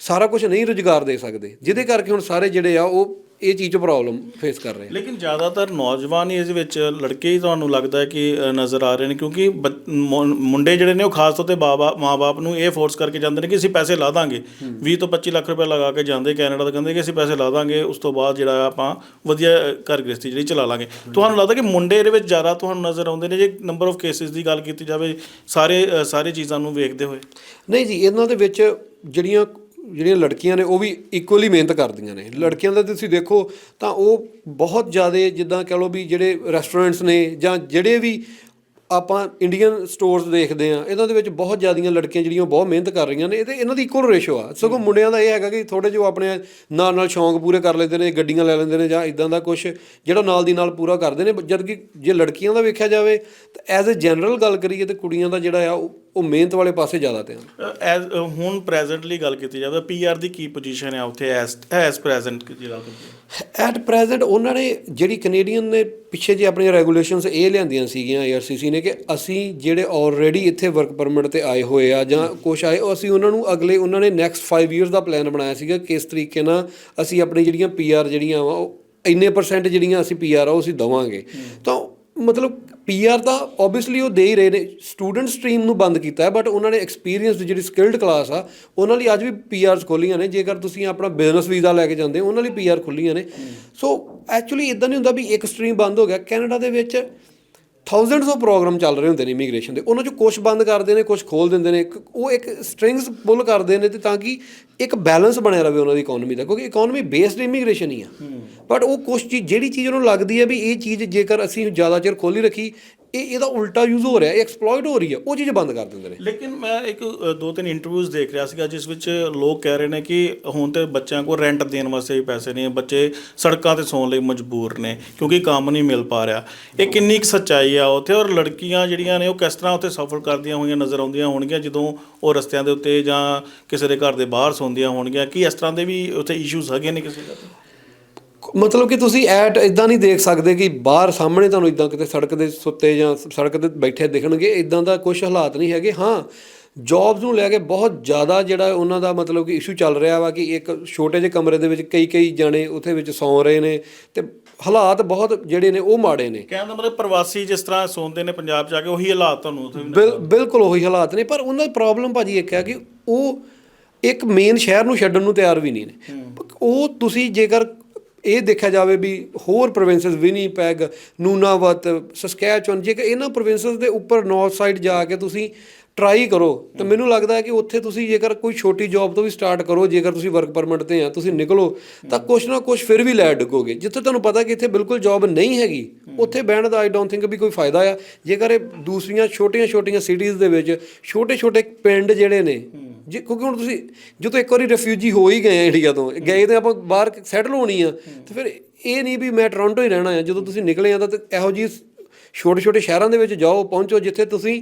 ਸਾਰਾ ਕੁਝ ਨਹੀਂ ਰੁਜ਼ਗਾਰ ਦੇ ਸਕਦੇ, ਜਿਹਦੇ ਕਰਕੇ ਹੁਣ ਸਾਰੇ ਜਿਹੜੇ ਆ ਉਹ ਇਹ ਚੀਜ਼ 'ਚ ਪ੍ਰੋਬਲਮ ਫੇਸ ਕਰ ਰਹੇ ਲੇਕਿਨ ਜ਼ਿਆਦਾਤਰ ਨੌਜਵਾਨ ਇਸ ਵਿੱਚ ਲੜਕੇ ਹੀ ਤੁਹਾਨੂੰ ਲੱਗਦਾ ਹੈ ਕਿ ਨਜ਼ਰ ਆ ਰਹੇ ਨੇ ਕਿਉਂਕਿ ਮੁੰਡੇ ਜਿਹੜੇ ਨੇ ਉਹ ਖਾਸ ਤੌਰ ਤੇ ਬਾਬਾ ਮਾਪੇ ਨੂੰ ਇਹ ਫੋਰਸ ਕਰਕੇ ਜਾਂਦੇ ਨੇ ਕਿ ਅਸੀਂ ਪੈਸੇ ਲਾ ਦਾਂਗੇ। 20 ਤੋਂ 25 ਲੱਖ ਰੁਪਏ ਲਗਾ ਕੇ ਜਾਂਦੇ ਕੈਨੇਡਾ ਦਾ ਕਹਿੰਦੇ ਕਿ ਅਸੀਂ ਪੈਸੇ ਲਾ ਦਾਂਗੇ ਉਸ ਤੋਂ ਬਾਅਦ ਜਿਹੜਾ ਆਪਾਂ ਵਧੀਆ ਘਰ ਗ੍ਰਸਤੀ ਜਿਹੜੀ ਚਲਾ ਲਾਂਗੇ। ਤੁਹਾਨੂੰ ਲੱਗਦਾ ਕਿ ਮੁੰਡੇ ਇਹਦੇ ਵਿੱਚ ਜ਼ਿਆਦਾ ਤੁਹਾਨੂੰ ਨਜ਼ਰ ਆਉਂਦੇ ਨੇ ਜੇ ਨੰਬਰ ਆਫ ਕੇਸਿਸ ਦੀ ਗੱਲ ਕੀਤੀ ਜਾਵੇ ਸਾਰੇ ਸਾਰੇ ਚੀਜ਼ਾਂ ਨੂੰ ਵੇਖਦੇ ਹੋਏ? ਨਹੀਂ ਜੀ ਇਹਨਾਂ ਦੇ ਵਿੱਚ ਜਿਹੜੀਆਂ ਜਿਹੜੀਆਂ ਲੜਕੀਆਂ ਨੇ ਉਹ ਵੀ ਇਕੁਅਲੀ ਮਿਹਨਤ ਕਰਦੀਆਂ ਨੇ। ਲੜਕੀਆਂ ਦਾ ਤੁਸੀਂ ਦੇਖੋ ਤਾਂ ਉਹ ਬਹੁਤ ਜ਼ਿਆਦਾ ਜਿੱਦਾਂ ਕਹ ਲਓ ਵੀ ਜਿਹੜੇ ਰੈਸਟੋਰੈਂਟਸ ਨੇ ਜਾਂ ਜਿਹੜੇ ਵੀ ਆਪਾਂ ਇੰਡੀਅਨ ਸਟੋਰਸ ਦੇਖਦੇ ਆ ਇਹਨਾਂ ਦੇ ਵਿੱਚ ਬਹੁਤ ਜ਼ਿਆਦੀਆਂ ਲੜਕੀਆਂ ਜਿਹੜੀਆਂ ਬਹੁਤ ਮਿਹਨਤ ਕਰ ਰਹੀਆਂ ਨੇ। ਇਹਦੇ ਇਹਨਾਂ ਦੀ ਇਕੁਅਲ ਰੇਸ਼ੋ ਆ। ਸਗੋਂ ਮੁੰਡਿਆਂ ਦਾ ਇਹ ਹੈਗਾ ਕਿ ਥੋੜੇ ਜਿਹਾ ਆਪਣੇ ਨਾਲ ਨਾਲ ਸ਼ੌਂਕ ਪੂਰੇ ਕਰ ਲੈਂਦੇ ਨੇ ਗੱਡੀਆਂ ਲੈ ਲੈਂਦੇ ਨੇ ਜਾਂ ਇਦਾਂ ਦਾ ਕੁਝ ਜਿਹੜਾ ਨਾਲ ਦੀ ਨਾਲ ਪੂਰਾ ਕਰਦੇ ਨੇ। ਜਦ ਕਿ ਜੇ ਲੜਕੀਆਂ ਦਾ ਵੇਖਿਆ ਜਾਵੇ ਤਾਂ ਐਜ਼ ਅ ਜਨਰਲ ਗੱਲ ਕਰੀਏ ਤੇ ਕੁੜੀਆਂ ਦਾ ਜਿਹੜਾ ਆ ਉਹ ਉਹ ਮਿਹਨਤ ਵਾਲੇ ਪਾਸੇ ਜ਼ਿਆਦਾ ਧਿਆਨ। ਐਜ਼ ਹੁਣ ਪ੍ਰੈਜ਼ੈਂਟਲੀ ਗੱਲ ਕੀਤੀ ਜਾਵੇ ਪੀਆਰ ਦੀ ਕੀ ਪੋਜੀਸ਼ਨ ਹੈ ਉੱਥੇ ਐਸ ਐਸ ਪ੍ਰੈਜ਼ੈਂਟ ਕੀ ਗੱਲ ਕੀਤੀ ਐਟ ਪ੍ਰੈਜ਼ੈਂਟ ਉਹਨਾਂ ਨੇ ਜਿਹੜੀ ਕੈਨੇਡੀਅਨ ਨੇ ਪਿੱਛੇ ਜੇ ਆਪਣੀਆਂ ਰੈਗੂਲੇਸ਼ਨਸ ਇਹ ਲਿਆਂਦੀਆਂ ਸੀਗੀਆਂ ਆਈਆਰਸੀਸੀ ਨੇ ਕਿ ਅਸੀਂ ਜਿਹੜੇ ਆਲਰੇਡੀ ਇੱਥੇ ਵਰਕ ਪਰਮਿਟ ਤੇ ਆਏ ਹੋਏ ਆ ਜਾਂ ਕੁਛ ਆਏ ਉਹ ਅਸੀਂ ਉਹਨਾਂ ਨੂੰ ਅਗਲੇ ਉਹਨਾਂ ਨੇ ਨੈਕਸਟ 5 ਇਅਰਸ ਦਾ ਪਲਾਨ ਬਣਾਇਆ ਸੀਗਾ ਕਿ ਇਸ ਤਰੀਕੇ ਨਾਲ ਅਸੀਂ ਆਪਣੀ ਜਿਹੜੀਆਂ ਪੀਆਰ ਜਿਹੜੀਆਂ ਵਾ ਉਹ ਇੰਨੇ ਪਰਸੈਂਟ ਜਿਹੜੀਆਂ ਅਸੀਂ ਪੀਆਰ ਆ ਉਹ ਅਸੀਂ ਦਵਾਂਗੇ। ਤਾਂ ਮਤਲਬ ਪੀਆਰ ਤਾਂ ਆਬਵੀਅਸਲੀ ਉਹ ਦੇ ਹੀ ਰਹੇ ਨੇ। ਸਟੂਡੈਂਟ ਸਟਰੀਮ ਨੂੰ ਬੰਦ ਕੀਤਾ ਹੈ ਬਟ ਉਹਨਾਂ ਨੇ ਐਕਸਪੀਰੀਅੰਸਡ ਜਿਹੜੀ ਸਕਿਲਡ ਕਲਾਸ ਆ ਉਹਨਾਂ ਲਈ ਅੱਜ ਵੀ ਪੀਆਰਸ ਖੋਲੀਆਂ ਨੇ। ਜੇਕਰ ਤੁਸੀਂ ਆਪਣਾ ਬਿਜ਼ਨਸ ਵੀਜ਼ਾ ਲੈ ਕੇ ਜਾਂਦੇ ਹੋ ਉਹਨਾਂ ਲਈ ਪੀਆਰ ਖੁੱਲੀਆਂ ਨੇ। ਸੋ ਐਕਚੁਅਲੀ ਇਦਾਂ ਨਹੀਂ ਹੁੰਦਾ ਵੀ ਇੱਕ ਸਟਰੀਮ ਬੰਦ ਹੋ ਗਿਆ। ਕੈਨੇਡਾ ਦੇ ਵਿੱਚ ਥਾਊਜ਼ੈਂਡਸ ਆਫ ਪ੍ਰੋਗਰਾਮ ਚੱਲ ਰਹੇ ਹੁੰਦੇ ਨੇ ਇਮੀਗ੍ਰੇਸ਼ਨ ਦੇ। ਉਹਨਾਂ ਚੋਂ ਕੁਝ ਬੰਦ ਕਰਦੇ ਨੇ ਕੁਝ ਖੋਲ ਦਿੰਦੇ ਨੇ। ਉਹ ਇੱਕ ਸਟ੍ਰਿੰਗਸ ਪੁੱਲ ਕਰਦੇ ਨੇ ਤੇ ਤਾਂ ਕਿ ਇੱਕ ਬੈਲੈਂਸ ਬਣਿਆ ਰਵੇ ਉਹਨਾਂ ਦੀ ਇਕਨੋਮੀ ਦਾ ਕਿਉਂਕਿ ਇਕਨੋਮੀ ਬੇਸਡ ਇਮੀਗ੍ਰੇਸ਼ਨ ਹੀ ਆ। ਬਟ ਉਹ ਕੁਝ ਚੀਜ਼ ਜਿਹੜੀ ਚੀਜ਼ ਉਹਨੂੰ ਲੱਗਦੀ ਹੈ ਵੀ ਇਹ ਚੀਜ਼ ਜੇਕਰ ਅਸੀਂ ਜ਼ਿਆਦਾ ਚਿਰ ਖੋਲੀ ਰੱਖੀ ਇਹ ਇਹਦਾ ਉਲਟਾ ਯੂਜ਼ ਹੋ ਰਿਹਾ, ਇਹ ਐਕਸਪਲੋਇਟ ਹੋ ਰਹੀ ਹੈ, ਉਹ ਚੀਜ਼ ਬੰਦ ਕਰ ਦਿੰਦੇ ਨੇ। ਲੇਕਿਨ ਮੈਂ ਇੱਕ ਦੋ ਤਿੰਨ ਇੰਟਰਵਿਊਜ਼ ਦੇਖ ਰਿਹਾ ਸੀਗਾ, ਜਿਸ ਵਿੱਚ ਲੋਕ ਕਹਿ ਰਹੇ ਨੇ ਕਿ ਹੁਣ ਤੇ ਬੱਚਿਆਂ ਕੋਲ ਰੈਂਟ ਦੇਣ ਵਾਸਤੇ ਵੀ ਪੈਸੇ ਨਹੀਂ, ਬੱਚੇ ਸੜਕਾਂ ਤੇ ਸੌਣ ਲਈ ਮਜਬੂਰ ਨੇ, ਕਿਉਂਕਿ ਕੰਮ ਨਹੀਂ ਮਿਲ ਪਾ ਰਿਹਾ। ਇਹ ਕਿੰਨੀ ਕੁ ਸੱਚਾਈ ਆ ਉੱਥੇ, ਔਰ ਲੜਕੀਆਂ ਜਿਹੜੀਆਂ ਨੇ, ਉਹ ਕਿਸ ਤਰ੍ਹਾਂ ਉੱਥੇ ਸਫਰ ਕਰਦੀਆਂ ਹੋਈਆਂ ਨਜ਼ਰ ਆਉਂਦੀਆਂ ਹੋਣਗੀਆਂ, ਜਦੋਂ ਉਹ ਰਸਤਿਆਂ ਦੇ ਉੱਤੇ ਜਾਂ ਕਿਸੇ ਦੇ ਘਰ ਦੇ ਬਾਹਰ ਸੌਂਦੀਆਂ ਹੋਣਗੀਆਂ, ਕੀ ਇਸ ਤਰ੍ਹਾਂ ਦੇ ਵੀ ਉੱਥੇ ਇਸ਼ੂਜ਼ ਹੈਗੇ ਨੇ ਕਿਸੇ ਦਾ? ਮਤਲਬ ਕਿ ਤੁਸੀਂ ਐਟ ਇਦਾਂ ਨਹੀਂ ਦੇਖ ਸਕਦੇ ਕਿ ਬਾਹਰ ਸਾਹਮਣੇ ਤੁਹਾਨੂੰ ਇਦਾਂ ਕਿਤੇ ਸੜਕ ਦੇ ਸੁੱਤੇ ਜਾਂ ਸੜਕ ਤੇ ਬੈਠੇ ਦਿਖਣਗੇ ਇਦਾਂ ਦਾ ਕੁਝ ਹਾਲਾਤ ਨਹੀਂ ਹੈਗੇ। ਹਾਂ ਜੌਬਸ ਨੂੰ ਲੈ ਕੇ ਬਹੁਤ ਜ਼ਿਆਦਾ ਜਿਹੜਾ ਉਹਨਾਂ ਦਾ ਮਤਲਬ ਕਿ ਇਸ਼ੂ ਚੱਲ ਰਿਹਾ ਵਾ ਕਿ ਇੱਕ ਛੋਟੇ ਜਿਹੇ ਕਮਰੇ ਦੇ ਵਿੱਚ ਕਈ ਕਈ ਜਾਣੇ ਉੱਥੇ ਵਿੱਚ ਸੌਂ ਰਹੇ ਨੇ ਤੇ ਹਾਲਾਤ ਬਹੁਤ ਜਿਹੜੇ ਨੇ ਉਹ ਮਾੜੇ ਨੇ। ਕਹਿਣ ਦਾ ਮਤਲਬ ਪ੍ਰਵਾਸੀ ਜਿਸ ਤਰ੍ਹਾਂ ਸੌਂਦੇ ਨੇ ਪੰਜਾਬ ਜਾ ਕੇ ਉਹੀ ਹਾਲਾਤ ਤੁਹਾਨੂੰ ਉੱਥੇ ਬਿਲਕੁਲ ਉਹੀ ਹਾਲਾਤ ਨੇ ਪਰ ਉਹਨਾਂ ਦੀ ਪ੍ਰੋਬਲਮ ਭਾਜੀ ਇੱਕ ਹੈ ਕਿ ਉਹ ਇੱਕ ਮੇਨ ਸ਼ਹਿਰ ਨੂੰ ਛੱਡਣ ਨੂੰ ਤਿਆਰ ਵੀ ਨਹੀਂ ਨੇ। ਉਹ ਤੁਸੀਂ ਜੇਕਰ ਇਹ ਦੇਖਿਆ ਜਾਵੇ ਵੀ ਹੋਰ ਪ੍ਰੋਵਿੰਸਸ ਵਿਨੀਪੈਗ ਨੂਨਾਵਤ ਸਸਕੈਚਨ ਜੇਕਰ ਇਹਨਾਂ ਪ੍ਰੋਵਿੰਸਸ ਦੇ ਉੱਪਰ ਨਾਰਥ ਸਾਈਡ ਜਾ ਕੇ ਤੁਸੀਂ ਟਰਾਈ ਕਰੋ, ਤਾਂ ਮੈਨੂੰ ਲੱਗਦਾ ਹੈ ਕਿ ਉੱਥੇ ਤੁਸੀਂ ਜੇਕਰ ਕੋਈ ਛੋਟੀ ਜੌਬ ਤੋਂ ਵੀ ਸਟਾਰਟ ਕਰੋ, ਜੇਕਰ ਤੁਸੀਂ ਵਰਕ ਪਰਮਿਟ ਤੇ ਆ, ਤੁਸੀਂ ਨਿਕਲੋ, ਤਾਂ ਕੁਛ ਨਾ ਕੁਛ ਫਿਰ ਵੀ ਲੈ ਡੁੱਗੋਗੇ। ਜਿੱਥੇ ਤੁਹਾਨੂੰ ਪਤਾ ਕਿ ਇੱਥੇ ਬਿਲਕੁਲ ਜੌਬ ਨਹੀਂ ਹੈਗੀ ਉੱਥੇ ਬਹਿਣ ਦਾ ਆਈ ਡੋਨਟ ਥਿੰਕ ਵੀ ਕੋਈ ਫਾਇਦਾ ਆ। ਜੇਕਰ ਇਹ ਦੂਸਰੀਆਂ ਛੋਟੀਆਂ-ਛੋਟੀਆਂ ਸਿਟੀਜ਼ ਦੇ ਵਿੱਚ ਛੋਟੇ-ਛੋਟੇ ਪਿੰਡ ਜਿਹੜੇ ਨੇ ਜੇ ਕਿਉਂਕਿ ਹੁਣ ਤੁਸੀਂ ਜਦੋਂ ਇੱਕ ਵਾਰੀ ਰਿਫਿਊਜੀ ਹੋ ਹੀ ਗਏ ਆ ਇੰਡੀਆ ਤੋਂ ਗਏ ਤੇ ਆਪਾਂ ਬਾਹਰ ਸੈਟਲ ਹੋਣੀ ਆ ਤੇ ਫਿਰ ਇਹ ਨਹੀਂ ਵੀ ਮੈਂ ਟੋਰਾਂਟੋ ਹੀ ਰਹਿਣਾ ਆ। ਜਦੋਂ ਤੁਸੀਂ ਨਿਕਲੇ ਆ ਤਾਂ ਇਹੋ ਜਿਹੀ ਛੋਟੇ-ਛੋਟੇ ਸ਼ਹਿਰਾਂ ਦੇ ਵਿੱਚ ਜਾਓ ਪਹੁੰਚੋ ਜਿੱਥੇ ਤੁਸੀਂ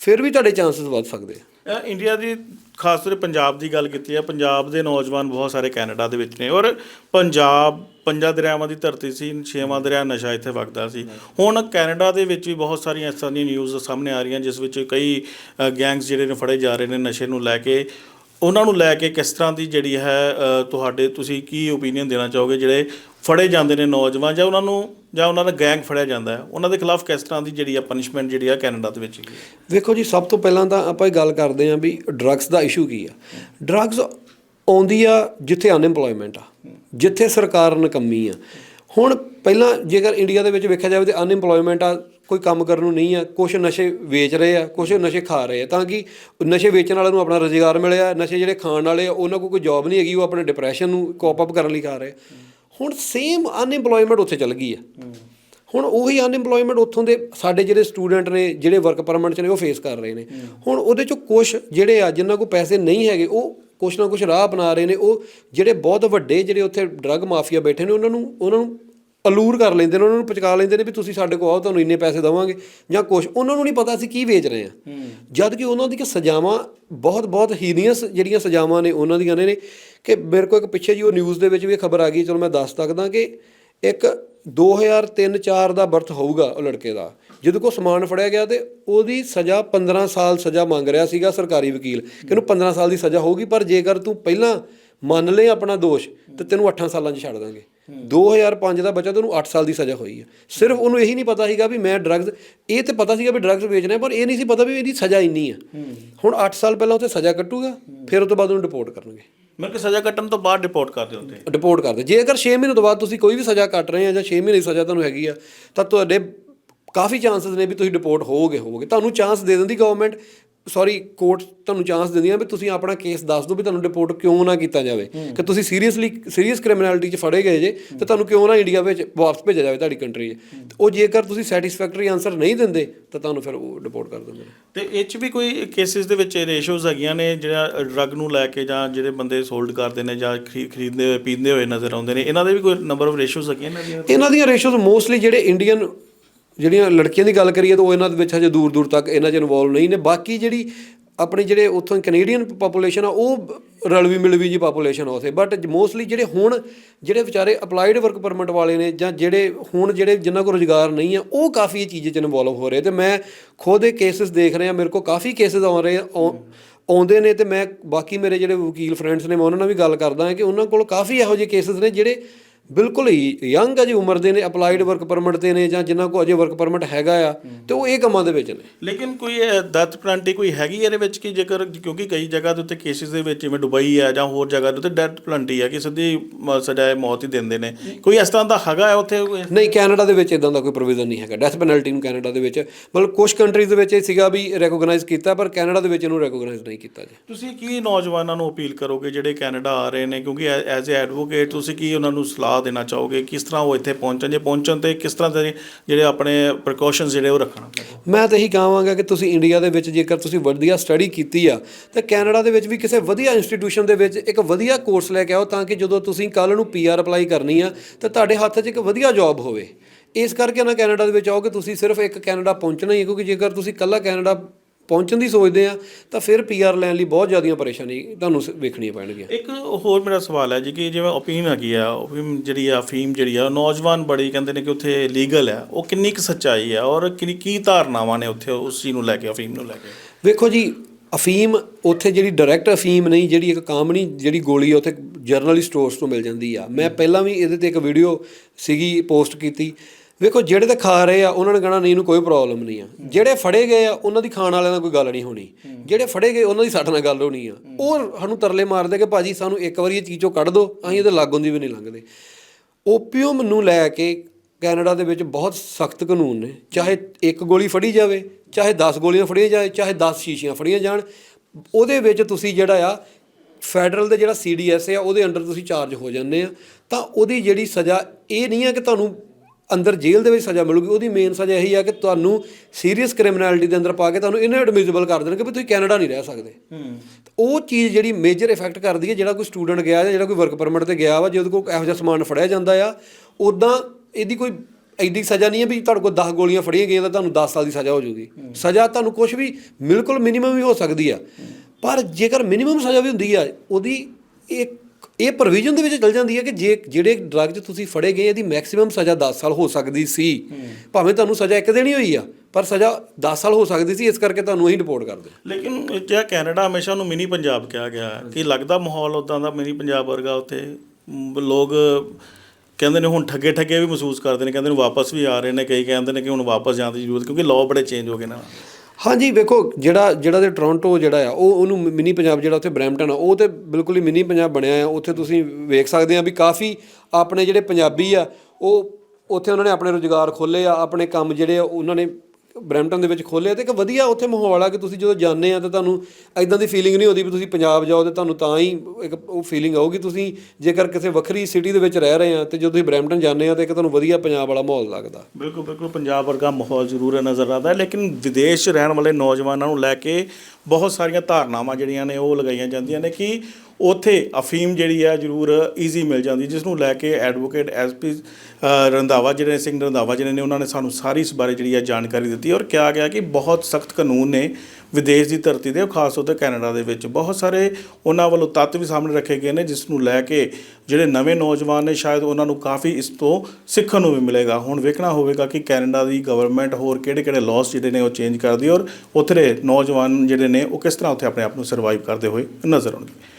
ਫਿਰ ਵੀ ਤੁਹਾਡੇ ਚਾਂਸਸ ਵੱਧ ਸਕਦੇ ਆ। ਇੰਡੀਆ ਦੀ ਖਾਸ ਤੌਰ ਪੰਜਾਬ ਦੀ ਗੱਲ ਕੀਤੀ ਹੈ ਪੰਜਾਬ ਦੇ ਨੌਜਵਾਨ ਬਹੁਤ ਸਾਰੇ ਕੈਨੇਡਾ ਦੇ ਵਿੱਚ ਨੇ ਔਰ ਪੰਜਾਬ ਪੰਜਾਂ ਦਰਿਆਵਾਂ ਦੀ ਧਰਤੀ ਸੀ, ਛੇਵਾਂ ਦਰਿਆ ਨਸ਼ਾ ਇੱਥੇ ਵਗਦਾ ਸੀ। ਹੁਣ ਕੈਨੇਡਾ ਦੇ ਵਿੱਚ ਵੀ ਬਹੁਤ ਸਾਰੀਆਂ ਇਸ ਤਰ੍ਹਾਂ ਦੀਆਂ ਨਿਊਜ਼ ਸਾਹਮਣੇ ਆ ਰਹੀਆਂ, ਜਿਸ ਵਿੱਚ ਕਈ ਗੈਂਗਸ ਜਿਹੜੇ ਨੇ ਫੜੇ ਜਾ ਰਹੇ ਨੇ ਨਸ਼ੇ ਨੂੰ ਲੈ ਕੇ। ਉਹਨਾਂ ਨੂੰ ਲੈ ਕੇ ਕਿਸ ਤਰ੍ਹਾਂ ਦੀ ਜਿਹੜੀ ਹੈ ਤੁਹਾਡੇ ਤੁਸੀਂ ਕੀ ਓਪੀਨੀਅਨ ਦੇਣਾ ਚਾਹੋਗੇ? ਜਿਹੜੇ ਫੜੇ ਜਾਂਦੇ ਨੇ ਨੌਜਵਾਨ ਜਾਂ ਉਹਨਾਂ ਨੂੰ, ਜਾਂ ਉਹਨਾਂ ਦਾ ਗੈਂਗ ਫੜਿਆ ਜਾਂਦਾ ਹੈ, ਉਹਨਾਂ ਦੇ ਖਿਲਾਫ ਕਿਸ ਤਰ੍ਹਾਂ ਦੀ ਜਿਹੜੀ ਆ ਪਨਿਸ਼ਮੈਂਟ ਜਿਹੜੀ ਆ ਕੈਨੇਡਾ ਦੇ ਵਿੱਚ ਹੈਗੀ ਵੇਖੋ ਜੀ, ਸਭ ਤੋਂ ਪਹਿਲਾਂ ਤਾਂ ਆਪਾਂ ਇਹ ਗੱਲ ਕਰਦੇ ਆਂ ਵੀ ਡਰੱਗਸ ਦਾ ਇਸ਼ੂ ਕੀ ਆ? ਡਰੱਗਸ ਆਉਂਦੀ ਆ ਜਿੱਥੇ ਅਨਐਮਪਲੋਇਮੈਂਟ ਆ, ਜਿੱਥੇ ਸਰਕਾਰ ਨਕਮੀ ਆ। ਹੁਣ ਪਹਿਲਾਂ ਜੇਕਰ ਇੰਡੀਆ ਦੇ ਵਿੱਚ ਵੇਖਿਆ ਜਾਵੇ ਤੇ ਅਨਐਮਪਲੋਇਮੈਂਟ ਆ ਕੋਈ ਕੰਮ ਕਰਨ ਨੂੰ ਨਹੀਂ ਆ ਕੁਝ ਨਸ਼ੇ ਵੇਚ ਰਹੇ ਆ ਕੁਝ ਨਸ਼ੇ ਖਾ ਰਹੇ ਆ, ਤਾਂ ਕਿ ਨਸ਼ੇ ਵੇਚਣ ਵਾਲਿਆਂ ਨੂੰ ਆਪਣਾ ਰੁਜ਼ਗਾਰ ਮਿਲਿਆ, ਨਸ਼ੇ ਜਿਹੜੇ ਖਾਣ ਵਾਲੇ ਆ, ਉਹਨਾਂ ਕੋਲ ਕੋਈ ਜੌਬ ਨਹੀਂ ਹੈਗੀ, ਉਹ ਆਪਣੇ ਡਿਪਰੈਸ਼ਨ ਨੂੰ ਕੋਪ ਅਪ ਕਰਨ ਲਈ ਖਾ ਰਹੇ ਆ। ਹੁਣ ਸੇਮ ਅਨਇੰਪਲੋਇਮੈਂਟ ਉੱਥੇ ਚੱਲ ਗਈ ਆ ਹੁਣ ਉਹੀ ਅਨਇੰਪਲੋਇਮੈਂਟ ਉੱਥੋਂ ਦੇ ਸਾਡੇ ਜਿਹੜੇ ਸਟੂਡੈਂਟ ਨੇ, ਜਿਹੜੇ ਵਰਕ ਪਰਮਿਟ ਚ ਨੇ, ਉਹ ਫੇਸ ਕਰ ਰਹੇ ਨੇ ਹੁਣ ਉਹਦੇ ਚੋਂ ਕੁਝ ਜਿਹੜੇ ਆ, ਜਿਨ੍ਹਾਂ ਕੋਲ ਪੈਸੇ ਨਹੀਂ ਹੈਗੇ, ਉਹ ਕੁਛ ਨਾ ਕੁਛ ਰਾਹ ਅਪਣਾ ਰਹੇ ਨੇ, ਉਹ ਜਿਹੜੇ ਬਹੁਤ ਵੱਡੇ ਜਿਹੜੇ ਉੱਥੇ ਡਰੱਗ ਮਾਫੀਆ ਬੈਠੇ ਨੇ, ਉਹਨਾਂ ਨੂੰ ਉਹਨਾਂ ਨੂੰ ਅਲੂਰ ਕਰ ਲੈਂਦੇ ਨੇ ਉਹਨਾਂ ਨੂੰ ਪਚਕਾ ਲੈਂਦੇ ਨੇ ਵੀ ਤੁਸੀਂ ਸਾਡੇ ਕੋਲ ਆਓ ਤੁਹਾਨੂੰ ਇੰਨੇ ਪੈਸੇ ਦੇਵਾਂਗੇ ਜਾਂ ਕੁਛ। ਉਹਨਾਂ ਨੂੰ ਨਹੀਂ ਪਤਾ ਸੀ ਕੀ ਵੇਚ ਰਹੇ ਆ ਜਦ ਕਿ ਉਹਨਾਂ ਦੀਆਂ ਸਜ਼ਾਵਾਂ ਬਹੁਤ ਬਹੁਤ ਹੀਨੀਅਸ ਜਿਹੜੀਆਂ ਸਜ਼ਾਵਾਂ ਨੇ ਉਹਨਾਂ ਦੀਆਂ ਨੇ ਕਿ ਮੇਰੇ ਕੋਲ ਇੱਕ ਪਿੱਛੇ ਜੀ ਉਹ ਨਿਊਜ਼ ਦੇ ਵਿੱਚ ਵੀ ਖਬਰ ਆ ਗਈ ਚਲੋ ਮੈਂ ਦੱਸ ਸਕਦਾ ਕਿ ਇੱਕ 2003-4 ਦਾ ਬਰਥ ਹੋਊਗਾ ਉਹ ਲੜਕੇ ਦਾ। ਜਦੋਂ ਕੋ ਸਮਾਨ ਫੜਿਆ ਗਿਆ ਤੇ ਉਹਦੀ ਸਜ਼ਾ 15 ਸਾਲ ਸਜ਼ਾ ਮੰਗ ਰਿਹਾ ਸੀਗਾ ਸਰਕਾਰੀ ਵਕੀਲ। ਕਿ ਉਹਨੂੰ 15 ਸਾਲ ਦੀ ਸਜ਼ਾ ਹੋਊਗੀ ਪਰ ਜੇਕਰ ਤੂੰ ਪਹਿਲਾਂ ਮੰਨ ਲਏ ਆਪਣਾ ਦੋਸ਼ ਤੇ ਤੈਨੂੰ 8 ਸਾਲਾਂ 'ਚ ਛੱਡ ਦਾਂਗੇ। 2005 ਦਾ ਬੱਚਾ ਤੇ ਉਹਨੂੰ 8 ਸਾਲ ਦੀ ਸਜ਼ਾ ਹੋਈ ਹੈ। ਸਿਰਫ ਉਹਨੂੰ ਇਹੀ ਨਹੀਂ ਪਤਾ ਸੀਗਾ ਵੀ ਮੈਂ ਡਰੱਗਸ ਇਹ ਤੇ ਪਤਾ ਸੀਗਾ ਵੀ ਡਰੱਗਸ ਵੇਚਣਾ ਪਰ ਇਹ ਨਹੀਂ ਸੀ ਪਤਾ ਵੀ ਇਹਦੀ ਸਜ਼ਾ ਇੰਨੀ ਆ ਹੁਣ 8 ਸਾਲ ਪਹਿਲਾਂ ਉੱਥੇ ਸਜ਼ਾ ਕੱਟੂਗਾ ਫਿਰ ਉਸ ਤੋਂ ਬਾਅਦ ਉਹਨੂੰ ਡਿਪੋਰਟ ਕਰਨਗੇ। ਮੈਂ ਕਿ ਸਜ਼ਾ ਕੱਟਣ ਤੋਂ ਬਾਅਦ ਰਿਪੋਰਟ ਕਰ ਦਿੰਦੇ ਡਿਪੋਰਟ ਕਰਦੇ ਜੇਕਰ 6 ਮਹੀਨੇ ਤੋਂ ਬਾਅਦ ਤੁਸੀਂ ਕੋਈ ਵੀ ਸਜ਼ਾ ਕੱਟ ਰਹੇ ਆ ਜਾਂ 6 ਮਹੀਨੇ ਦੀ ਸਜ਼ਾ ਤੁਹਾਨੂੰ ਹੈਗੀ ਆ ਤਾਂ ਤੁਹਾਡੇ ਕਾਫੀ ਚਾਂਸਸ ਨੇ ਵੀ ਤੁਸੀਂ ਡਿਪੋਰਟ ਹੋਵੋਗੇ ਹੋਵੋਗੇ। ਤੁਹਾਨੂੰ ਚਾਂਸ ਦੇ ਦਿੰਦੀ ਗਵਰਨਮੈਂਟ ਸੌਰੀ ਕੋਰਟ ਤੁਹਾਨੂੰ ਚਾਂਸ ਦਿੰਦੀਆਂ ਵੀ ਤੁਸੀਂ ਆਪਣਾ ਕੇਸ ਦੱਸ ਦਿਓ ਵੀ ਤੁਹਾਨੂੰ ਡਿਪੋਰਟ ਕਿਉਂ ਨਾ ਕੀਤਾ ਜਾਵੇ। ਕਿ ਤੁਸੀਂ ਸੀਰੀਅਸਲੀ ਸੀਰੀਅਸ ਕ੍ਰਿਮੀਨੈਲਿਟੀ 'ਚ ਫੜੇ ਗਏ ਜੇ ਤੇ ਤੁਹਾਨੂੰ ਕਿਉਂ ਨਾ ਇੰਡੀਆ ਵਿੱਚ ਵਾਪਸ ਭੇਜਿਆ ਜਾਵੇ ਤੁਹਾਡੀ ਕੰਟਰੀ 'ਚ। ਉਹ ਜੇਕਰ ਤੁਸੀਂ ਸੈਟੀਸਫੈਕਟਰੀ ਆਨਸਰ ਨਹੀਂ ਦਿੰਦੇ ਤਾਂ ਤੁਹਾਨੂੰ ਫਿਰ ਉਹ ਡਿਪੋਰਟ ਕਰ ਦਿੰਦੇ ਨੇ। ਤੇ ਇਹ ਚ ਵੀ ਕੋਈ ਕੇਸਿਸ ਦੇ ਵਿੱਚ ਰੇਸ਼ੋਜ਼ ਹੈਗੀਆਂ ਨੇ ਜਿਹੜਾ ਡਰੱਗ ਨੂੰ ਲੈ ਕੇ ਜਾਂ ਜਿਹੜੇ ਬੰਦੇ ਸੋਲਡ ਕਰਦੇ ਨੇ ਜਾਂ ਖਰੀ- ਖਰੀਦਦੇ ਹੋਏ ਪੀਂਦੇ ਹੋਏ ਨਜ਼ਰ ਆਉਂਦੇ ਨੇ ਇਹਨਾਂ ਦੇ ਵੀ ਕੋਈ ਨੰਬਰ ਆਫ ਰੇਸ਼ੋਜ਼ ਹੈਗੀਆਂ ਇਹਨਾਂ ਦੀਆਂ? ਇਹਨਾਂ ਦੀਆਂ ਰੇਸ਼ੋਜ਼ ਮੋਸਟਲੀ ਜਿਹੜੇ ਇੰਡੀਅਨ ਜਿਹੜੀਆਂ ਲੜਕੀਆਂ ਦੀ ਗੱਲ ਕਰੀਏ ਤਾਂ ਉਹ ਇਹਨਾਂ ਦੇ ਵਿੱਚ ਹਜੇ ਦੂਰ ਦੂਰ ਤੱਕ ਇਹਨਾਂ 'ਚ ਇਨਵੋਲਵ ਨਹੀਂ ਨੇ। ਬਾਕੀ ਜਿਹੜੀ ਆਪਣੇ ਜਿਹੜੇ ਉੱਥੋਂ ਕੈਨੇਡੀਅਨ ਪਾਪੂਲੇਸ਼ਨ ਆ, ਉਹ ਰਲਵੀ ਮਿਲਵੀ ਜੀ ਪਾਪੂਲੇਸ਼ਨ ਆ ਉਥੇ। ਬਟ ਮੋਸਟਲੀ ਜਿਹੜੇ ਹੁਣ ਜਿਹੜੇ ਵਿਚਾਰੇ ਅਪਲਾਈਡ ਵਰਕ ਪਰਮਿਟ ਵਾਲੇ ਨੇ ਜਾਂ ਜਿਹੜੇ ਹੁਣ ਜਿਹੜੇ ਜਿਨ੍ਹਾਂ ਕੋਲ ਰੁਜ਼ਗਾਰ ਨਹੀਂ ਆ, ਉਹ ਕਾਫੀ ਇਹ ਚੀਜ਼ 'ਚ ਇਨਵੋਲਵ ਹੋ ਰਹੇ ਤੇ ਮੈਂ ਖੁਦ ਇਹ ਕੇਸਿਸ ਦੇਖ ਰਿਹਾ, ਮੇਰੇ ਕੋਲ ਕਾਫੀ ਕੇਸਿਸ ਆ ਰਹੇ ਆਉਂਦੇ ਨੇ ਤੇ ਮੈਂ ਬਾਕੀ ਮੇਰੇ ਜਿਹੜੇ ਵਕੀਲ ਫਰੈਂਡਸ ਨੇ, ਮੈਂ ਉਹਨਾਂ ਨਾਲ ਵੀ ਗੱਲ ਕਰਦਾ ਹਾਂ ਕਿ ਉਹਨਾਂ ਕੋਲ ਕਾਫੀ ਇਹੋ ਜਿਹੇ ਕੇਸਿਸ ਨੇ ਜਿਹੜੇ ਬਿਲਕੁਲ ਹੀ ਯੰਗ ਅਜੇ ਉਮਰ ਦੇ ਨੇ ਅਪਲਾਈਡ ਵਰਕ ਪਰਮਿਟ ਤੇ ਨੇ ਜਾਂ ਜਿਨ੍ਹਾਂ ਕੋਲ ਅਜੇ ਵਰਕ ਪਰਮਿਟ ਹੈਗਾ ਆ ਤੇ ਉਹ ਇਹ ਕੰਮਾਂ ਦੇ ਵਿੱਚ ਨੇ। ਲੇਕਿਨ ਕੋਈ ਡੈਥ ਪੈਨਲਟੀ ਕੋਈ ਹੈਗੀ ਇਹਦੇ ਵਿੱਚ ਕਿ ਜੇਕਰ ਕਿਉਂਕਿ ਕਈ ਜਗ੍ਹਾ ਦੇ ਉੱਤੇ ਕੇਸਿਸ ਦੇ ਵਿੱਚ ਜਿਵੇਂ ਦੁਬਈ ਹੈ ਜਾਂ ਹੋਰ ਜਗ੍ਹਾ ਦੇ ਉੱਤੇ ਡੈਥ ਪੈਨਲਟੀ ਹੈ ਕਿ ਸਿੱਧੀ ਮ- ਸਜ਼ਾ ਹੈ ਮੌਤ ਹੀ ਦਿੰਦੇ ਨੇ। ਕੋਈ ਇਸ ਤਰ੍ਹਾਂ ਦਾ ਹੈਗਾ ਹੈ ਉੱਥੇ? ਨਹੀਂ ਕੈਨੇਡਾ ਦੇ ਵਿੱਚ ਇਦਾਂ ਦਾ ਕੋਈ ਪ੍ਰੋਵੀਜ਼ਨ ਨਹੀਂ ਹੈਗਾ। ਡੈਥ ਪੈਨਲਟੀ ਨੂੰ ਕੈਨੇਡਾ ਦੇ ਵਿੱਚ ਮਤਲਬ ਕੁਝ ਕੰਟਰੀਜ਼ ਦੇ ਵਿੱਚ ਇਹ ਸੀਗਾ ਵੀ ਰੈਕੋਗਨਾਈਜ਼ ਕੀਤਾ ਪਰ ਕੈਨੇਡਾ ਦੇ ਵਿੱਚ ਇਹਨੂੰ ਰੈਕੋਗਨਾਈਜ਼ ਨਹੀਂ ਕੀਤਾ ਜੀ। ਤੁਸੀਂ ਕੀ ਨੌਜਵਾਨਾਂ ਨੂੰ ਅਪੀਲ ਕਰੋਗੇ ਜਿਹੜੇ ਕੈਨੇਡਾ ਆ ਰਹੇ ਨੇ? ਕਿਉਂਕਿ ਐਜ਼ ਅ ਐਡਵੋਕੇਟ ਤੁਸੀਂ ਕੀ ਉਹਨਾਂ ਨੂੰ ਸਲਾਹ ਦੇਣਾ ਚਾਹੋਗੇ? ਕਿਸ ਤਰ੍ਹਾਂ ਉਹ ਇੱਥੇ ਪਹੁੰਚਣ? ਜੇ ਪਹੁੰਚਣ ਤੇ ਕਿਸ ਤਰ੍ਹਾਂ ਦੇ ਜਿਹੜੇ ਆਪਣੇ ਪ੍ਰੀਕਾਸ਼ਨਸ ਜਿਹੜੇ ਉਹ ਰੱਖਣ? ਮੈਂ ਤਾਂ ਇਹੀ ਕਹਾਂਗਾ ਕਿ ਤੁਸੀਂ ਇੰਡੀਆ ਦੇ ਵਿੱਚ ਜੇਕਰ ਤੁਸੀਂ ਵਧੀਆ ਸਟੱਡੀ ਕੀਤੀ ਆ, ਤਾਂ ਕੈਨੇਡਾ ਦੇ ਵਿੱਚ ਵੀ ਕਿਸੇ ਵਧੀਆ ਇੰਸਟੀਟਿਊਸ਼ਨ ਦੇ ਵਿੱਚ ਇੱਕ ਵਧੀਆ ਕੋਰਸ ਲੈ ਕੇ ਆਓ ਤਾਂ ਕਿ ਜਦੋਂ ਤੁਸੀਂ ਕੱਲ ਨੂੰ ਪੀਆਰ ਅਪਲਾਈ ਕਰਨੀ ਆ, ਤਾਂ ਤੁਹਾਡੇ ਹੱਥ 'ਚ ਇੱਕ ਵਧੀਆ ਜੌਬ ਹੋਵੇ। ਇਸ ਕਰਕੇ ਨਾ ਕੈਨੇਡਾ ਦੇ ਵਿੱਚ ਆਓ ਕਿ ਤੁਸੀਂ ਸਿਰਫ ਇੱਕ ਕੈਨੇਡਾ ਪਹੁੰਚਣਾ ਹੀ ਹੈ, ਕਿਉਂਕਿ ਜੇਕਰ ਤੁਸੀਂ ਇਕੱਲਾ ਕੈਨੇਡਾ ਪਹੁੰਚਣ ਦੀ ਸੋਚਦੇ ਆ ਤਾਂ ਫਿਰ ਪੀਆਰ ਲੈਣ ਲਈ ਬਹੁਤ ਜ਼ਿਆਦੀਆਂ ਪਰੇਸ਼ਾਨੀ ਤੁਹਾਨੂੰ ਵੇਖਣੀਆਂ ਪੈਣਗੀਆਂ। ਇੱਕ ਹੋਰ ਮੇਰਾ ਸਵਾਲ ਹੈ ਜੀ ਕਿ ਜਿਵੇਂ ਓਪੀਨ ਹੈਗੀ ਆ ਓਪੀਨ ਜਿਹੜੀ ਆ ਫੀਮ ਜਿਹੜੀ ਆ ਨੌਜਵਾਨ ਬੜੀ ਕਹਿੰਦੇ ਨੇ ਕਿ ਉੱਥੇ ਲੀਗਲ ਹੈ ਉਹ ਕਿੰਨੀ ਕੁ ਸੱਚਾਈ ਹੈ ਔਰ ਕਿੰਨੀ ਕੀ ਧਾਰਨਾਵਾਂ ਨੇ ਉੱਥੇ ਉਸ ਚੀਜ਼ ਨੂੰ ਲੈ ਕੇ ਅਫੀਮ ਨੂੰ ਲੈ ਕੇ? ਵੇਖੋ ਜੀ ਅਫੀਮ ਉੱਥੇ ਜਿਹੜੀ ਡਾਇਰੈਕਟ ਅਫੀਮ ਨਹੀਂ ਜਿਹੜੀ ਇੱਕ ਕਾਮਣੀ ਜਿਹੜੀ ਗੋਲੀ ਆ ਉੱਥੇ ਜਰਨਲੀ ਸਟੋਰਸ ਤੋਂ ਮਿਲ ਜਾਂਦੀ ਆ। ਮੈਂ ਪਹਿਲਾਂ ਵੀ ਇਹਦੇ ਤੇ ਇੱਕ ਵੀਡੀਓ ਸੀਗੀ ਪੋਸਟ ਕੀਤੀ। ਵੇਖੋ, ਜਿਹੜੇ ਤਾਂ ਖਾ ਰਹੇ ਆ, ਉਹਨਾਂ ਨੇ ਕਹਣਾ ਨਹੀਂ ਇਹਨੂੰ ਕੋਈ ਪ੍ਰੋਬਲਮ ਨਹੀਂ ਆ। ਜਿਹੜੇ ਫੜੇ ਗਏ ਆ, ਉਹਨਾਂ ਦੀ ਖਾਣ ਵਾਲਿਆਂ ਨਾਲ ਕੋਈ ਗੱਲ ਨਹੀਂ ਹੋਣੀ। ਜਿਹੜੇ ਫੜੇ ਗਏ, ਉਹਨਾਂ ਦੀ ਸਾਡੇ ਨਾਲ ਗੱਲ ਹੋਣੀ ਆ। ਉਹ ਸਾਨੂੰ ਤਰਲੇ ਮਾਰਦੇ ਕਿ ਭਾਜੀ ਸਾਨੂੰ ਇੱਕ ਵਾਰੀ ਇਹ ਚੀਜ਼ ਚੋਂ ਕੱਢ ਦਿਓ ਅਸੀਂ ਇਹਦੇ ਲਾਗੋਂ ਦੀ ਵੀ ਨਹੀਂ ਲੰਘਦੇ। ਓਪੀਅਮ ਨੂੰ ਲੈ ਕੇ ਕੈਨੇਡਾ ਦੇ ਵਿੱਚ ਬਹੁਤ ਸਖਤ ਕਾਨੂੰਨ ਨੇ। ਚਾਹੇ ਇੱਕ ਗੋਲੀ ਫੜੀ ਜਾਵੇ, ਚਾਹੇ 10 ਗੋਲੀਆਂ ਫੜੀਆਂ ਜਾਵੇ ਚਾਹੇ 10 ਸ਼ੀਸ਼ੀਆਂ ਫੜੀਆਂ ਜਾਣ, ਉਹਦੇ ਵਿੱਚ ਤੁਸੀਂ ਜਿਹੜਾ ਆ, ਫੈਡਰਲ ਦੇ ਜਿਹੜਾ ਸੀਡੀਐਸ ਆ, ਉਹਦੇ ਅੰਡਰ ਤੁਸੀਂ ਚਾਰਜ ਹੋ ਜਾਂਦੇ ਆ। ਤਾਂ ਉਹਦੀ ਜਿਹੜੀ ਸਜ਼ਾ ਇਹ ਨਹੀਂ ਆ ਕਿ ਤੁਹਾਨੂੰ ਅੰਦਰ ਜੇਲ੍ਹ ਦੇ ਵਿੱਚ ਸਜ਼ਾ ਮਿਲੂਗੀ। ਉਹਦੀ ਮੇਨ ਸਜ਼ਾ ਇਹੀ ਆ ਕਿ ਤੁਹਾਨੂੰ ਸੀਰੀਅਸ ਕ੍ਰਿਮੀਨੈਲਿਟੀ ਦੇ ਅੰਦਰ ਪਾ ਕੇ ਤੁਹਾਨੂੰ ਇਨਐਡਮਿਸਿਬਲ ਕਰ ਦੇਣਗੇ ਵੀ ਤੁਸੀਂ ਕੈਨੇਡਾ ਨਹੀਂ ਰਹਿ ਸਕਦੇ। ਉਹ ਚੀਜ਼ ਜਿਹੜੀ ਮੇਜਰ ਇਫੈਕਟ ਕਰਦੀ ਹੈ ਜਿਹੜਾ ਕੋਈ ਸਟੂਡੈਂਟ ਗਿਆ ਜਾਂ ਜਿਹੜਾ ਕੋਈ ਵਰਕ ਪਰਮਿਟ ਤੇ ਗਿਆ ਵਾ ਜਦੋਂ ਕੋਈ ਇਹੋ ਜਿਹਾ ਸਮਾਨ ਫੜਿਆ ਜਾਂਦਾ ਆ ਉਦਾਂ ਇਹਦੀ ਕੋਈ ਐਡੀ ਸਜ਼ਾ ਨਹੀਂ ਹੈ ਵੀ ਤੁਹਾਡੇ ਕੋਲ 10 ਗੋਲੀਆਂ ਫੜੀਆਂ ਗਈਆਂ ਤਾਂ ਤੁਹਾਨੂੰ 10 ਸਾਲ ਦੀ ਸਜ਼ਾ ਹੋ ਜਾਊਗੀ। ਸਜ਼ਾ ਤੁਹਾਨੂੰ ਕੁਝ ਵੀ ਬਿਲਕੁਲ ਮਿਨੀਮਮ ਵੀ ਹੋ ਸਕਦੀ ਆ। ਪਰ ਜੇਕਰ ਮਿਨੀਮਮ ਸਜ਼ਾ ਵੀ ਹੁੰਦੀ ਆ ਉਹਦੀ ਇੱਕ ਇਹ ਪ੍ਰੋਵੀਜ਼ਨ ਦੇ ਵਿੱਚ ਚਲ ਜਾਂਦੀ ਹੈ ਕਿ ਜੇ ਜਿਹੜੇ ਡਰੱਗ 'ਚ ਤੁਸੀਂ ਫੜੇ ਗਏ, ਇਹਦੀ ਮੈਕਸਿਮਮ ਸਜ਼ਾ 10 ਸਾਲ ਹੋ ਸਕਦੀ ਸੀ। ਭਾਵੇਂ ਤੁਹਾਨੂੰ ਸਜ਼ਾ ਇੱਕ ਦਿਨ ਹੀ ਹੋਈ ਆ, ਪਰ ਸਜ਼ਾ 10 ਸਾਲ ਹੋ ਸਕਦੀ ਸੀ, ਇਸ ਕਰਕੇ ਤੁਹਾਨੂੰ ਅਸੀਂ ਰਿਪੋਰਟ ਕਰਦੇ ਲੇਕਿਨ ਜਿਹੜਾ ਕੈਨੇਡਾ ਹਮੇਸ਼ਾ ਉਹਨੂੰ ਮਿਨੀ ਪੰਜਾਬ ਕਿਹਾ ਗਿਆ ਕਿ ਲੱਗਦਾ ਮਾਹੌਲ ਉਦਾਂ ਦਾ ਮਿਨੀ ਪੰਜਾਬ ਵਰਗਾ ਉੱਥੇ ਲੋਕ ਕਹਿੰਦੇ ਨੇ ਹੁਣ ਠੱਗੇ ਠੱਗੇ ਵੀ ਮਹਿਸੂਸ ਕਰਦੇ ਨੇ, ਕਹਿੰਦੇ ਨੇ ਵਾਪਸ ਵੀ ਆ ਰਹੇ ਨੇ, ਕਈ ਕਹਿੰਦੇ ਨੇ ਕਿ ਹੁਣ ਵਾਪਸ ਜਾਣ ਦੀ ਜ਼ਰੂਰਤ, ਕਿਉਂਕਿ ਲਾਅ ਬੜੇ ਚੇਂਜ ਹੋ ਗਏ ਨਾ। ਹਾਂਜੀ, ਵੇਖੋ, ਜਿਹੜਾ ਜਿਹੜਾ ਤੇ ਟੋਰਾਂਟੋ ਜਿਹੜਾ ਆ, ਉਹ, ਉਹਨੂੰ ਮਿਨੀ ਪੰਜਾਬ ਜਿਹੜਾ ਉੱਥੇ ਬਰੈਂਪਟਨ ਆ, ਉਹ ਤੇ ਬਿਲਕੁਲ ਹੀ ਮਿਨੀ ਪੰਜਾਬ ਬਣਿਆ ਆ। ਉੱਥੇ ਤੁਸੀਂ ਵੇਖ ਸਕਦੇ ਆ ਵੀ ਕਾਫੀ ਆਪਣੇ ਜਿਹੜੇ ਪੰਜਾਬੀ ਆ, ਉਹ, ਉੱਥੇ ਉਹਨਾਂ ਨੇ ਆਪਣੇ ਰੁਜ਼ਗਾਰ ਖੋਲ੍ਹੇ ਆ, ਆਪਣੇ ਕੰਮ ਜਿਹੜੇ ਆ, ਉਹਨਾਂ ਨੇ ਬਰੈਂਪਟਨ ਦੇ ਵਿੱਚ ਖੋਲ੍ਹਿਆ ਆ ਤੇ ਇੱਕ ਵਧੀਆ ਉੱਥੇ ਮਾਹੌਲ ਆ ਕਿ ਤੁਸੀਂ ਜਦੋਂ ਜਾਂਦੇ ਆ ਤਾਂ ਤੁਹਾਨੂੰ ਐਦਾਂ ਦੀ ਫੀਲਿੰਗ ਨਹੀਂ ਹੁੰਦੀ ਵੀ ਤੁਸੀਂ ਪੰਜਾਬ ਜਾਓ ਤੇ ਤੁਹਾਨੂੰ ਤਾਂ ਹੀ ਇੱਕ ਉਹ ਫੀਲਿੰਗ ਆਊਗੀ। ਤੁਸੀਂ ਜੇਕਰ ਕਿਸੇ ਵੱਖਰੀ ਸਿਟੀ ਦੇ ਵਿੱਚ ਰਹਿ ਰਹੇ ਆ ਤੇ ਜਦੋਂ ਤੁਸੀਂ ਬਰੈਂਪਟਨ ਜਾਂਦੇ ਆ ਤੇ ਇੱਕ ਤੁਹਾਨੂੰ ਵਧੀਆ ਪੰਜਾਬ ਵਾਲਾ ਮਾਹੌਲ ਲੱਗਦਾ। ਬਿਲਕੁਲ ਬਿਲਕੁਲ। ਪੰਜਾਬ ਵਰਗਾ ਮਾਹੌਲ ਜ਼ਰੂਰ ਨਜ਼ਰ ਆਉਂਦਾ ਹੈ। ਲੇਕਿਨ ਵਿਦੇਸ਼ 'ਚ ਰਹਿਣ ਵਾਲੇ ਨੌਜਵਾਨਾਂ ਨੂੰ ਲੈ ਕੇ ਬਹੁਤ ਸਾਰੀਆਂ ਧਾਰਨਾਵਾਂ ਜਿਹੜੀਆਂ ਨੇ ਉਹ ਲਗਾਈਆਂ ਜਾਂਦੀਆਂ ਨੇ ਕਿ ਉੱਥੇ ਅਫੀਮ ਜਿਹੜੀ ਆ ਜ਼ਰੂਰ ਈਜ਼ੀ ਮਿਲ ਜਾਂਦੀ ਜਿਸ ਨੂੰ ਲੈ ਕੇ ਐਡਵੋਕੇਟ ਐਸਪੀ ਰੰਧਾਵਾ ਜਿਹੜੇ ਸਿੰਘ ਰੰਧਾਵਾ ਜਿਹੜੇ ਨੇ, ਉਹਨਾਂ ਨੇ ਸਾਨੂੰ ਸਾਰੀ ਇਸ ਬਾਰੇ ਜਿਹੜੀ ਆ ਜਾਣਕਾਰੀ ਦਿੱਤੀ ਔਰ ਕਿਹਾ ਗਿਆ ਕਿ ਬਹੁਤ ਸਖਤ ਕਾਨੂੰਨ ਨੇ ਵਿਦੇਸ਼ ਦੀ ਧਰਤੀ ਤੇ ਖਾਸ ਤੌਰ ਤੇ ਕੈਨੇਡਾ ਦੇ ਵਿੱਚ। ਬਹੁਤ ਸਾਰੇ ਉਹਨਾਂ ਵੱਲੋਂ ਤੱਤ ਵੀ ਸਾਹਮਣੇ ਰੱਖੇ ਗਏ ਨੇ ਜਿਸ ਨੂੰ ਲੈ ਕੇ ਜਿਹੜੇ ਨਵੇਂ ਨੌਜਵਾਨ ਨੇ, ਸ਼ਾਇਦ ਉਹਨਾਂ ਨੂੰ ਕਾਫੀ ਇਸ ਤੋਂ ਸਿੱਖਣ ਨੂੰ ਵੀ ਮਿਲੇਗਾ। ਹੁਣ ਵੇਖਣਾ ਹੋਵੇਗਾ ਕਿ ਕੈਨੇਡਾ ਦੀ ਗਵਰਨਮੈਂਟ ਹੋਰ ਕਿਹੜੇ-ਕਿਹੜੇ ਲਾਅਸ ਜਿਹੜੇ ਨੇ ਉਹ ਚੇਂਜ ਕਰਦੀ ਔਰ ਉੱਥੇ ਨੌਜਵਾਨ ਜਿਹੜੇ ਨੇ ਉਹ ਕਿਸ ਤਰ੍ਹਾਂ ਉੱਥੇ ਆਪਣੇ ਆਪ ਨੂੰ ਸਰਵਾਈਵ ਕਰਦੇ ਹੋਏ ਨਜ਼ਰ ਆਉਣਗੇ।